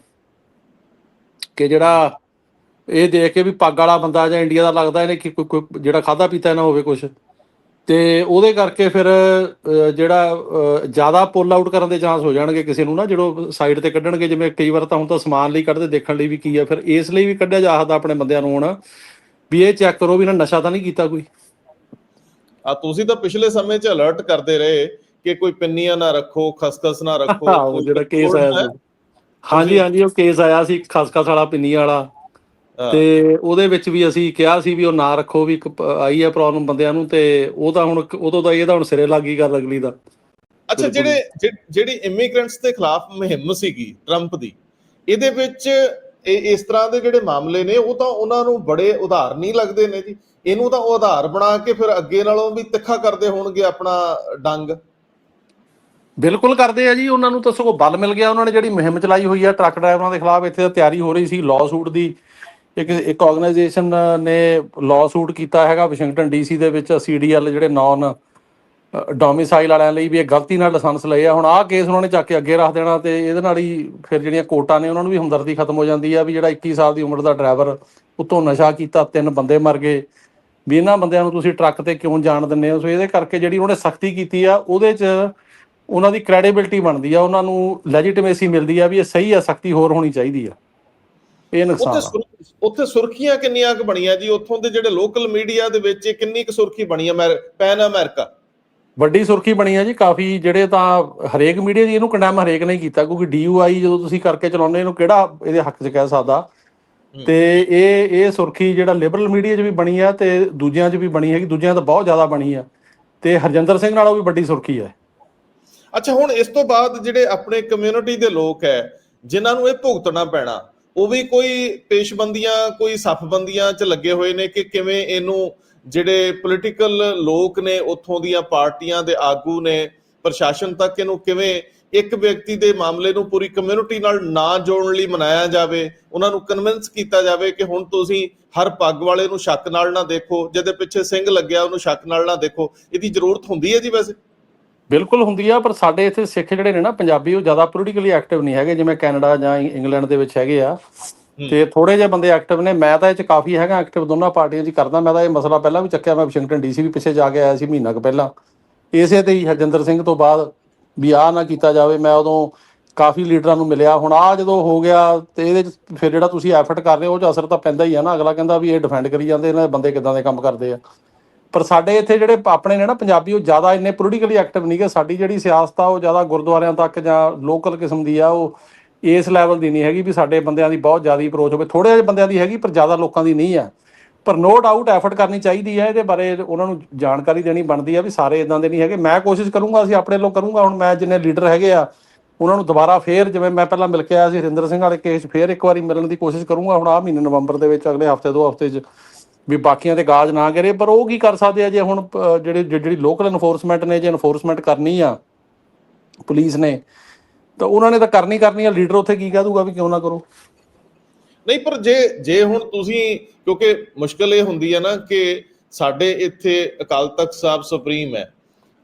ਕਿ ਜਿਹੜਾ ਇਹ ਦੇਖ ਕੇ ਵੀ ਪੱਗ ਵਾਲਾ ਬੰਦਾ ਜਾਂ ਇੰਡੀਆ ਦਾ ਲੱਗਦਾ ਇਹਨੇ ਕਿ ਕੋਈ ਜਿਹੜਾ ਖਾਦਾ ਪੀਤਾ ਨਾ ਹੋਵੇ ਕੁਝ ਤੇ ਉਹਦੇ ਕਰਕੇ ਫਿਰ ਅਹ, ਜਿਹੜਾ ਅਹ, ਜ਼ਿਆਦਾ ਪੁੱਲ ਆਊਟ ਕਰਨ ਦੇ ਚਾਂਸ ਹੋ ਜਾਣਗੇ ਕਿਸੇ ਨੂੰ ਨਾ ਜਦੋਂ ਸਾਈਡ ਤੇ ਕੱਢਣਗੇ ਜਿਵੇਂ ਕਈ ਵਾਰ ਤਾਂ ਹੁਣ ਤਾਂ ਸਮਾਨ ਲਈ ਕੱਢਦੇ ਦੇਖਣ ਲਈ ਵੀ ਕੀ ਆ ਫਿਰ ਇਸ ਲਈ ਵੀ ਕੱਢਿਆ ਜਾ ਸਕਦਾ ਆਪਣੇ ਬੰਦਿਆਂ ਨੂੰ ਹੁਣ। ਵੀ ਇਹ ਚੈੱਕ ਕਰੋ ਵੀ ਇਹਨਾਂ ਨਸ਼ਾ ਤਾਂ ਨਹੀਂ ਕੀਤਾ ਕੋਈ। ਆ ਤੁਸੀਂ ਤਾਂ ਪਿਛਲੇ ਸਮੇਂ 'ਚ ਅਲਰਟ ਕਰਦੇ ਰਹੇ ਕਿ ਕੋਈ ਪਿੰਨੀਆਂ ਨਾ ਰੱਖੋ ਖਸਖਸ ਨਾ ਰੱਖੋ ਉਹ ਜਿਹੜਾ ਕੇਸ ਆਇਆ ਸੀ। ਹਾਂਜੀ ਹਾਂਜੀ ਉਹ ਕੇਸ ਆਇਆ ਸੀ ਖਸਖਸ ਵਾਲਾ ਪਿੰਨੀ ਵਾਲਾ। ਤੇ ਉਹਦੇ ਵਿੱਚ ਵੀ ਅਸੀਂ ਕਿਹਾ ਸੀ ਵੀ ਉਹ ਨਾ ਰੱਖੋ ਵੀ ਇੱਕ ਆਈ ਹੈ ਪ੍ਰੋਬਲਮ ਬੰਦਿਆਂ ਨੂੰ ਤੇ ਉਹ ਤਾਂ ਹੁਣ ਉਦੋਂ ਤਾਂ ਇਹਦਾ ਹੁਣ ਸਿਰੇ ਲੱਗੀ ਗੱਲ ਅਗਲੀ ਦਾ। ਅੱਛਾ। ਜਿਹੜੇ ਜਿਹੜੀ ਇਮੀਗ੍ਰੈਂਟਸ ਦੇ ਖਿਲਾਫ ਮੁਹਿੰਮ ਸੀਗੀ ਟਰੰਪ ਦੀ ਇਹਦੇ ਵਿੱਚ ਇਹ ਇਸ ਤਰ੍ਹਾਂ ਦੇ ਜਿਹੜੇ ਮਾਮਲੇ ਨੇ, ਉਹ ਤਾਂ ਉਹਨਾਂ ਨੂੰ ਬੜੇ ਉਧਾਰ ਨਹੀਂ ਲੱਗਦੇ ਨੇ ਜੀ। ਇਹਨੂੰ ਤਾਂ ਉਹ ਆਧਾਰ ਬਣਾ ਕੇ ਫਿਰ ਅੱਗੇ ਨਾਲੋਂ ਵੀ ਤਿੱਖਾ ਕਰਦੇ ਹੋਣਗੇ ਆਪਣਾ ਡੰਗ। ਬਿਲਕੁਲ ਕਰਦੇ ਆ ਜੀ, ਉਹਨਾਂ ਨੂੰ ਤਾਂ ਸਗੋਂ ਬਲ ਮਿਲ ਗਿਆ। ਉਹਨਾਂ ਨੇ ਜਿਹੜੀ ਮੁਹਿੰਮ ਚਲਾਈ ਹੋਈ ਆ, ਟਰੱਕ ਡਰਾਈਵਰਾਂ ਦੇ ਖਿਲਾਫ, ਇੱਥੇ ਤਾਂ ਤਿਆਰੀ ਹੋ ਰਹੀ ਸੀ ਲਾਅ ਸੂਟ ਦੀ। ਇੱਕ ਇੱਕ ਆਰਗੇਨਾਈਜੇਸ਼ਨ ਨੇ ਲਾਅ ਸੂਟ ਕੀਤਾ ਹੈਗਾ, ਵਾਸ਼ਿੰਗਟਨ ਡੀਸੀ ਦੇ ਵਿੱਚ, ਸੀਡੀਐਲ ਜਿਹੜੇ ਨਾਨ ਡੋਮਿਸਾਈਲ ਵਾਲਿਆਂ ਲਈ ਵੀ ਇਹ ਗਲਤੀ ਨਾਲ ਲਾਇਸੈਂਸ ਲਏ ਆ। ਹੁਣ ਆਹ ਕੇਸ ਉਹਨਾਂ ਨੇ ਚੱਕ ਕੇ ਅੱਗੇ ਰੱਖ ਦੇਣਾ ਤੇ ਇਹਦੇ ਨਾਲ ਹੀ ਫਿਰ ਜਿਹੜੀਆਂ ਕੋਰਟਾਂ ਨੇ ਉਹਨਾਂ ਨੂੰ ਵੀ ਹਮਦਰਦੀ ਖਤਮ ਹੋ ਜਾਂਦੀ ਆ ਵੀ ਜਿਹੜਾ 21 ਸਾਲ ਦੀ ਉਮਰ ਦਾ ਡਰਾਈਵਰ ਉੱਤੋਂ ਨਸ਼ਾ ਕੀਤਾ, ਤਿੰਨ ਬੰਦੇ ਮਰ ਗਏ। ਵੀ ਇਹਨਾਂ ਬੰਦਿਆਂ ਨੂੰ ਤੁਸੀਂ ਟਰੱਕ ਤੇ ਕਿਉਂ ਜਾਣ ਦਿੰਦੇ ਹੋ? ਸੋ ਇਹਦੇ ਕਰਕੇ ਜਿਹੜੀ ਉਹਨੇ ਸਖਤੀ ਕੀਤੀ ਆ, ਉਹਦੇ 'ਚ ਉਹਨਾਂ ਦੀ ਕ੍ਰੈਡੀਬਿਲਟੀ ਬਣਦੀ ਆ। ਉਹਨਾਂ ਨੂੰ ਲੈਜੀਟਿਮੇਸੀ ਮਿਲਦੀ ਆ ਵੀ ਇਹ ਸਹੀ ਆ, ਸਖਤੀ ਹੋਰ ਹੋਣੀ ਚਾਹੀਦੀ ਆ। ਇਹ ਨੁਕਸਾਨ ਉੱਥੇ ਸੁਰਖੀਆਂ ਕਿੰਨੀਆਂ ਕੁ ਬਣੀਆਂ ਜੀ? ਉੱਥੋਂ ਦੇ ਜਿਹੜੇ ਲੋਕਲ ਮੀਡੀਆ ਦੇ ਵਿੱਚ ਕਿੰਨੀ ਕੁ ਸੁਰਖੀ ਬਣੀ ਹੈ ਪੈਨ ਅਮਰੀਕਾ ਵੱਡੀ ਸੁਰਖੀ ਬਣੀ ਆ ਜੀ ਕਾਫੀ ਜਿਹੜੇ ਤਾਂ ਹਰੇਕ ਮੀਡੀਆ ਜੀ ਇਹਨੂੰ ਕੰਡੈਮ ਹਰੇਕ ਨੇ ਕੀਤਾ ਕਿਉਂਕਿ ਡੀਯੂਆਈ ਜਦੋਂ ਤੁਸੀਂ ਕਰਕੇ ਚਲਾਉਂਦੇ ਇਹਨੂੰ ਕਿਹੜਾ ਇਹਦੇ ਹੱਕ 'ਚ ਕਹਿ ਸਕਦਾ? ਤੇ ਇਹ ਇਹ ਸੁਰਖੀ ਜਿਹੜਾ ਲਿਬਰਲ ਮੀਡੀਆ 'ਚ ਵੀ ਬਣੀ ਆ ਤੇ ਦੂਜਿਆਂ 'ਚ ਵੀ ਬਣੀ ਹੈਗੀ ਦੂਜਿਆਂ ਤਾਂ ਬਹੁਤ ਜ਼ਿਆਦਾ ਬਣੀ ਆ। ਤੇ ਹਰਜਿੰਦਰ ਸਿੰਘ ਨਾਲੋਂ ਵੀ ਵੱਡੀ ਸੁਰਖੀ ਹੈ ਅੱਛਾ ਹੁਣ ਇਸ ਤੋਂ ਬਾਅਦ ਜਿਹੜੇ ਆਪਣੇ ਕਮਿਊਨਿਟੀ ਦੇ ਲੋਕ ਹੈ ਜਿਨ੍ਹਾਂ ਨੂੰ ਇਹ ਭੁਗਤਣਾ ਪੈਣਾ ਉਹ ਵੀ ਕੋਈ ਪੇਸ਼ਬੰਦੀਆਂ ਕੋਈ ਸਫਬੰਦੀਆਂ 'ਚ ਲੱਗੇ ਹੋਏ ਨੇ ਕਿ ਕਿਵੇਂ ਇਹਨੂੰ ਜਿਹੜੇ ਪੋਲੀਟੀਕਲ ਲੋਕ ਨੇ, ਉੱਥੋਂ ਦੀਆਂ ਪਾਰਟੀਆਂ ਦੇ ਆਗੂ ਨੇ, ਪ੍ਰਸ਼ਾਸਨ ਤੱਕ ਇਹਨੂੰ ਕਿਵੇਂ ਇੱਕ ਵਿਅਕਤੀ ਦੇ ਮਾਮਲੇ ਨੂੰ ਪੂਰੀ ਕਮਿਊਨਿਟੀ ਨਾਲ ਨਾ ਜੋੜਨ ਲਈ ਮਨਾਇਆ ਜਾਵੇ, ਉਹਨਾਂ ਨੂੰ ਕਨਵਿੰਸ ਕੀਤਾ ਜਾਵੇ ਕਿ ਹੁਣ ਤੁਸੀਂ ਹਰ ਪੱਗ ਵਾਲੇ ਨੂੰ ਸ਼ੱਕ ਨਾਲ ਨਾ ਦੇਖੋ, ਜਿਹਦੇ ਪਿੱਛੇ ਸਿੰਘ ਲੱਗਿਆ ਉਹਨੂੰ ਸ਼ੱਕ ਨਾਲ ਨਾ ਦੇਖੋ। ਇਹਦੀ ਜ਼ਰੂਰਤ ਹੁੰਦੀ ਹੈ ਜੀ ਵੈਸੇ? ਬਿਲਕੁਲ ਹੁੰਦੀ ਆ, ਪਰ ਸਾਡੇ ਇੱਥੇ ਸਿੱਖ ਜਿਹੜੇ ਨੇ ਨਾ, ਪੰਜਾਬੀ ਉਹ ਜ਼ਿਆਦਾ ਪੋਲੀਟੀਕਲੀ ਐਕਟਿਵ ਨਹੀਂ ਹੈਗੇ, ਜਿਵੇਂ ਕੈਨੇਡਾ ਜਾਂ ਇੰਗਲੈਂਡ ਦੇ ਵਿੱਚ ਹੈਗੇ ਆ। ਤੇ ਥੋੜੇ ਜਿਹੇ ਬੰਦੇ ਐਕਟਿਵ ਨੇ, ਮੈਂ ਤਾਂ ਇਹ ਚ ਕਾਫੀ ਹੈਗਾ ਐਕਟਿਵ ਦੋਨਾਂ ਪਾਰਟੀਆਂ 'ਚ ਕਰਦਾ, ਮੈਂ ਤਾਂ ਇਹ ਮਸਲਾ ਪਹਿਲਾਂ ਵੀ ਚੱਕਿਆ, ਮੈਂ ਵਾਸ਼ਿੰਗਟਨ ਡੀਸੀ ਵੀ ਪਿੱਛੇ ਜਾ ਕੇ ਆਇਆ ਸੀ ਮਹੀਨਾ ਕੁ ਪਹਿਲਾਂ। ਇਸੇ ਤੇ ਹੀ ਹਰਜਿੰਦਰ ਸਿੰਘ ਤੋਂ ਬਾਅਦ ਵੀ ਆਹ ਨਾ ਕੀਤਾ ਜਾਵੇ, ਮੈਂ ਉਦੋਂ ਕਾਫੀ ਲੀਡਰਾਂ ਨੂੰ ਮਿਲਿਆ, ਹੁਣ ਆ ਜਦੋਂ ਹੋ ਗਿਆ ਤੇ ਇਹਦੇ ਚ ਫਿਰ ਜਿਹੜਾ ਤੁਸੀਂ ਐਫਰਟ ਕਰ ਰਹੇ ਹੋ, ਉਹ 'ਚ ਅਸਰ ਤਾਂ ਪੈਂਦਾ ਹੀ ਆ ਨਾ, ਅਗਲਾ ਕਹਿੰਦਾ ਵੀ ਇਹ ਡਿਫੈਂਡ ਕਰੀ ਜਾਂਦੇ, ਇਹਨਾਂ ਦੇ ਬੰਦੇ ਕਿਦਾਂ ਦੇ ਕੰਮ ਕਰਦੇ ਆ। ਪਰ ਸਾਡੇ ਇੱਥੇ ਜਿਹੜੇ ਆਪਣੇ ਨੇ ਨਾ ਪੰਜਾਬੀ, ਉਹ ਜ਼ਿਆਦਾ ਇੰਨੇ ਪੋਲੀਟੀਕਲੀ ਐਕਟਿਵ ਨਹੀਂਗੇ ਸਾਡੀ ਜਿਹੜੀ ਸਿਆਸਤ ਆ, ਉਹ ਜ਼ਿਆਦਾ ਗੁਰਦੁਆਰਿਆਂ ਤੱਕ ਜਾਂ ਲੋਕਲ ਕਿਸਮ ਦੀ ਆ, ਉਹ ਇਸ ਲੈਵਲ ਦੀ ਨਹੀਂ ਹੈਗੀ ਵੀ ਸਾਡੇ ਬੰਦਿਆਂ ਦੀ ਬਹੁਤ ਜ਼ਿਆਦਾ ਅਪਰੋਚ ਹੋਵੇ। ਥੋੜੇ ਜਿਹੇ ਬੰਦਿਆਂ ਦੀ ਹੈਗੀ ਪਰ ਜ਼ਿਆਦਾ ਲੋਕਾਂ ਦੀ ਨਹੀਂ ਆ। ਪਰ ਨੋ ਡਾਊਟ ਐਫਰਟ ਕਰਨੀ ਚਾਹੀਦੀ ਹੈ ਇਹਦੇ ਬਾਰੇ ਉਹਨਾਂ ਨੂੰ ਜਾਣਕਾਰੀ ਦੇਣੀ ਬਣਦੀ ਆ ਵੀ ਸਾਰੇ ਇਦਾਂ ਦੇ ਨਹੀਂ ਹੈਗੇ। ਮੈਂ ਕੋਸ਼ਿਸ਼ ਕਰੂੰਗਾ ਅਸੀਂ ਆਪਣੇ ਲੋਕ ਕਰੂੰਗਾ। ਹੁਣ ਮੈਂ ਜਿੰਨੇ ਲੀਡਰ ਹੈਗੇ ਆ ਉਹਨਾਂ ਨੂੰ ਦੁਬਾਰਾ ਫੇਰ ਜਿਵੇਂ ਮੈਂ ਪਹਿਲਾਂ ਮਿਲ ਕੇ ਆਇਆ ਸੀ ਹਰਿੰਦਰ ਸਿੰਘ ਵਾਲੇ ਕੇਸ ਫੇਰ ਇੱਕ ਵਾਰੀ ਮਿਲਣ ਦੀ ਕੋਸ਼ਿਸ਼ ਕਰੂੰਗਾ। ਹੁਣ ਆ ਮਹੀਨੇ ਨਵੰਬਰ ਦੇ ਵਿੱਚ ਅਗਲੇ ਹਫ਼ਤੇ ਦੋ ਹਫ਼ਤੇ 'ਚ ਵੀ ਬਾਕੀਆਂ ਤੇ ਗਾਜ ਨਾ ਕਰੇ ਪਰ ਉਹ ਕੀ ਕਰ ਸਕਦੇ ਆ ਜੇ ਹੁਣ ਅਹ, ਜਿਹੜੇ ਜਿਹੜੀ ਲੋਕਲ ਇਨਫੋਰਸਮੈਂਟ ਨੇ ਜੇ ਇਨਫੋਰਸਮੈਂਟ ਕਰਨੀ ਆ ਪੁਲਿਸ ਨੇ ਤਾਂ ਉਹਨਾਂ ਨੇ ਤਾਂ ਕਰਨੀ ਕਰਨੀ ਆ ਲੀਡਰ ਉੱਥੇ ਕੀ ਕਹਿ ਦੂਗਾ ਵੀ ਕਿਉਂ ਨਾ ਕਰੋ ਨਹੀਂ ਪਰ ਜੇ ਜੇ ਹੁਣ ਤੁਸੀਂ ਕਿਉਂਕਿ ਮੁਸ਼ਕਲ ਇਹ ਹੁੰਦੀ ਹੈ ਨਾ ਕਿ ਸਾਡੇ ਇੱਥੇ ਅਕਾਲ ਤਖਤ ਸਾਹਿਬ ਸੁਪਰੀਮ ਹੈ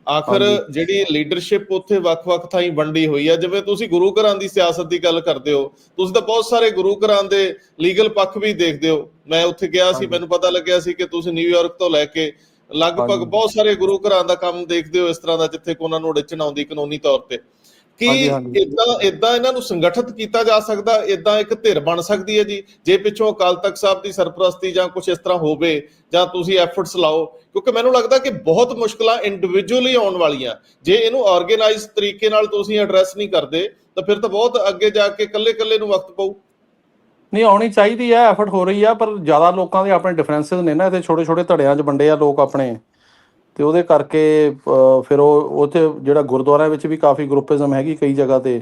ਆਖਰ। ਜਿਹੜੀ ਲੀਡਰਸ਼ਿਪ ਉੱਥੇ ਵੱਖ-ਵੱਖ ਥਾਈਂ ਵੰਡੀ ਹੋਈ ਹੈ ਜਿਵੇਂ ਤੁਸੀਂ ਗੁਰੂ ਘਰਾਂ ਦੀ ਸਿਆਸਤ ਦੀ ਗੱਲ ਕਰਦੇ ਹੋ ਤੁਸੀਂ ਤਾਂ ਬਹੁਤ ਸਾਰੇ ਗੁਰੂ ਘਰਾਂ ਦੇ ਲੀਗਲ ਪੱਖ ਵੀ ਦੇਖਦੇ ਹੋ ਮੈਂ ਉੱਥੇ ਗਿਆ ਸੀ। ਮੈਨੂੰ ਪਤਾ ਲੱਗਿਆ ਸੀ ਕਿ ਤੁਸੀਂ ਨਿਊਯਾਰਕ ਤੋਂ ਲੈ ਕੇ ਲਗਭਗ। ਬਹੁਤ ਸਾਰੇ ਗੁਰੂ ਘਰਾਂ ਦਾ ਕੰਮ ਦੇਖਦੇ ਹੋ ਇਸ ਤਰ੍ਹਾਂ ਦਾ ਜਿੱਥੇ ਕੋ ਉਹਨਾਂ ਨੂੰ ਅੜਚਣ ਆਉਂਦੀ ਕਾਨੂੰਨੀ ਤੌਰ ਤੇ ਕੀ। ਇਦਾਂ ਇਦਾਂ ਇਹਨਾਂ ਨੂੰ ਸੰਗਠਿਤ ਕੀਤਾ ਜਾ ਸਕਦਾ ਇਦਾਂ ਇੱਕ ਧਿਰ ਬਣ ਸਕਦੀ ਹੈ ਜੀ। ਜੇ ਪਿੱਛੋਂ ਅਕਾਲ ਤਖਤ ਸਾਹਿਬ ਦੀ ਸਰਪ੍ਰਸਤੀ ਜਾਂ ਕੁਝ ਇਸ ਤਰ੍ਹਾਂ ਹੋਵੇ ਜਾਂ ਤੁਸੀਂ ਐਫਰਟਸ ਲਾਓ ਕਿਉਂਕਿ ਮੈਨੂੰ ਲੱਗਦਾ ਕਿ ਬਹੁਤ ਮੁਸ਼ਕਲਾਂ ਇੰਡੀਵਿਜੂਅਲੀ ਆਉਣ ਵਾਲੀਆਂ। ਜੇ ਇਹਨੂੰ ਆਰਗੇਨਾਈਜ਼ ਤਰੀਕੇ ਨਾਲ ਤੁਸੀਂ ਐਡਰੈਸ ਨਹੀਂ ਕਰਦੇ ਤਾਂ ਫਿਰ ਤਾਂ ਬਹੁਤ ਅੱਗੇ ਜਾ ਕੇ ਇਕੱਲੇ-ਇਕੱਲੇ ਨੂੰ ਵਕਤ ਪਊ। ਨਹੀਂ ਆਉਣੀ ਚਾਹੀਦੀ ਹੈ ਐਫਰਟ ਹੋ ਰਹੀ ਆ ਪਰ ਜ਼ਿਆਦਾ ਲੋਕਾਂ ਦੇ ਆਪਣੇ ਡਿਫਰੈਂਸਸ ਨੇ ਨਾ ਇੱਥੇ ਛੋਟੇ ਛੋਟੇ ਧੜਿਆਂ 'ਚ ਵੰਡੇ ਆ ਲੋਕ ਆਪਣੇ। ਤੇ ਉਹਦੇ ਕਰਕੇ ਫਿਰ ਉਹ ਉੱਥੇ ਜਿਹੜਾ ਗੁਰਦੁਆਰਿਆਂ ਵਿੱਚ ਵੀ ਕਾਫੀ ਗਰੁੱਪਿਜ਼ਮ ਹੈਗੀ ਕਈ ਜਗ੍ਹਾ ਤੇ।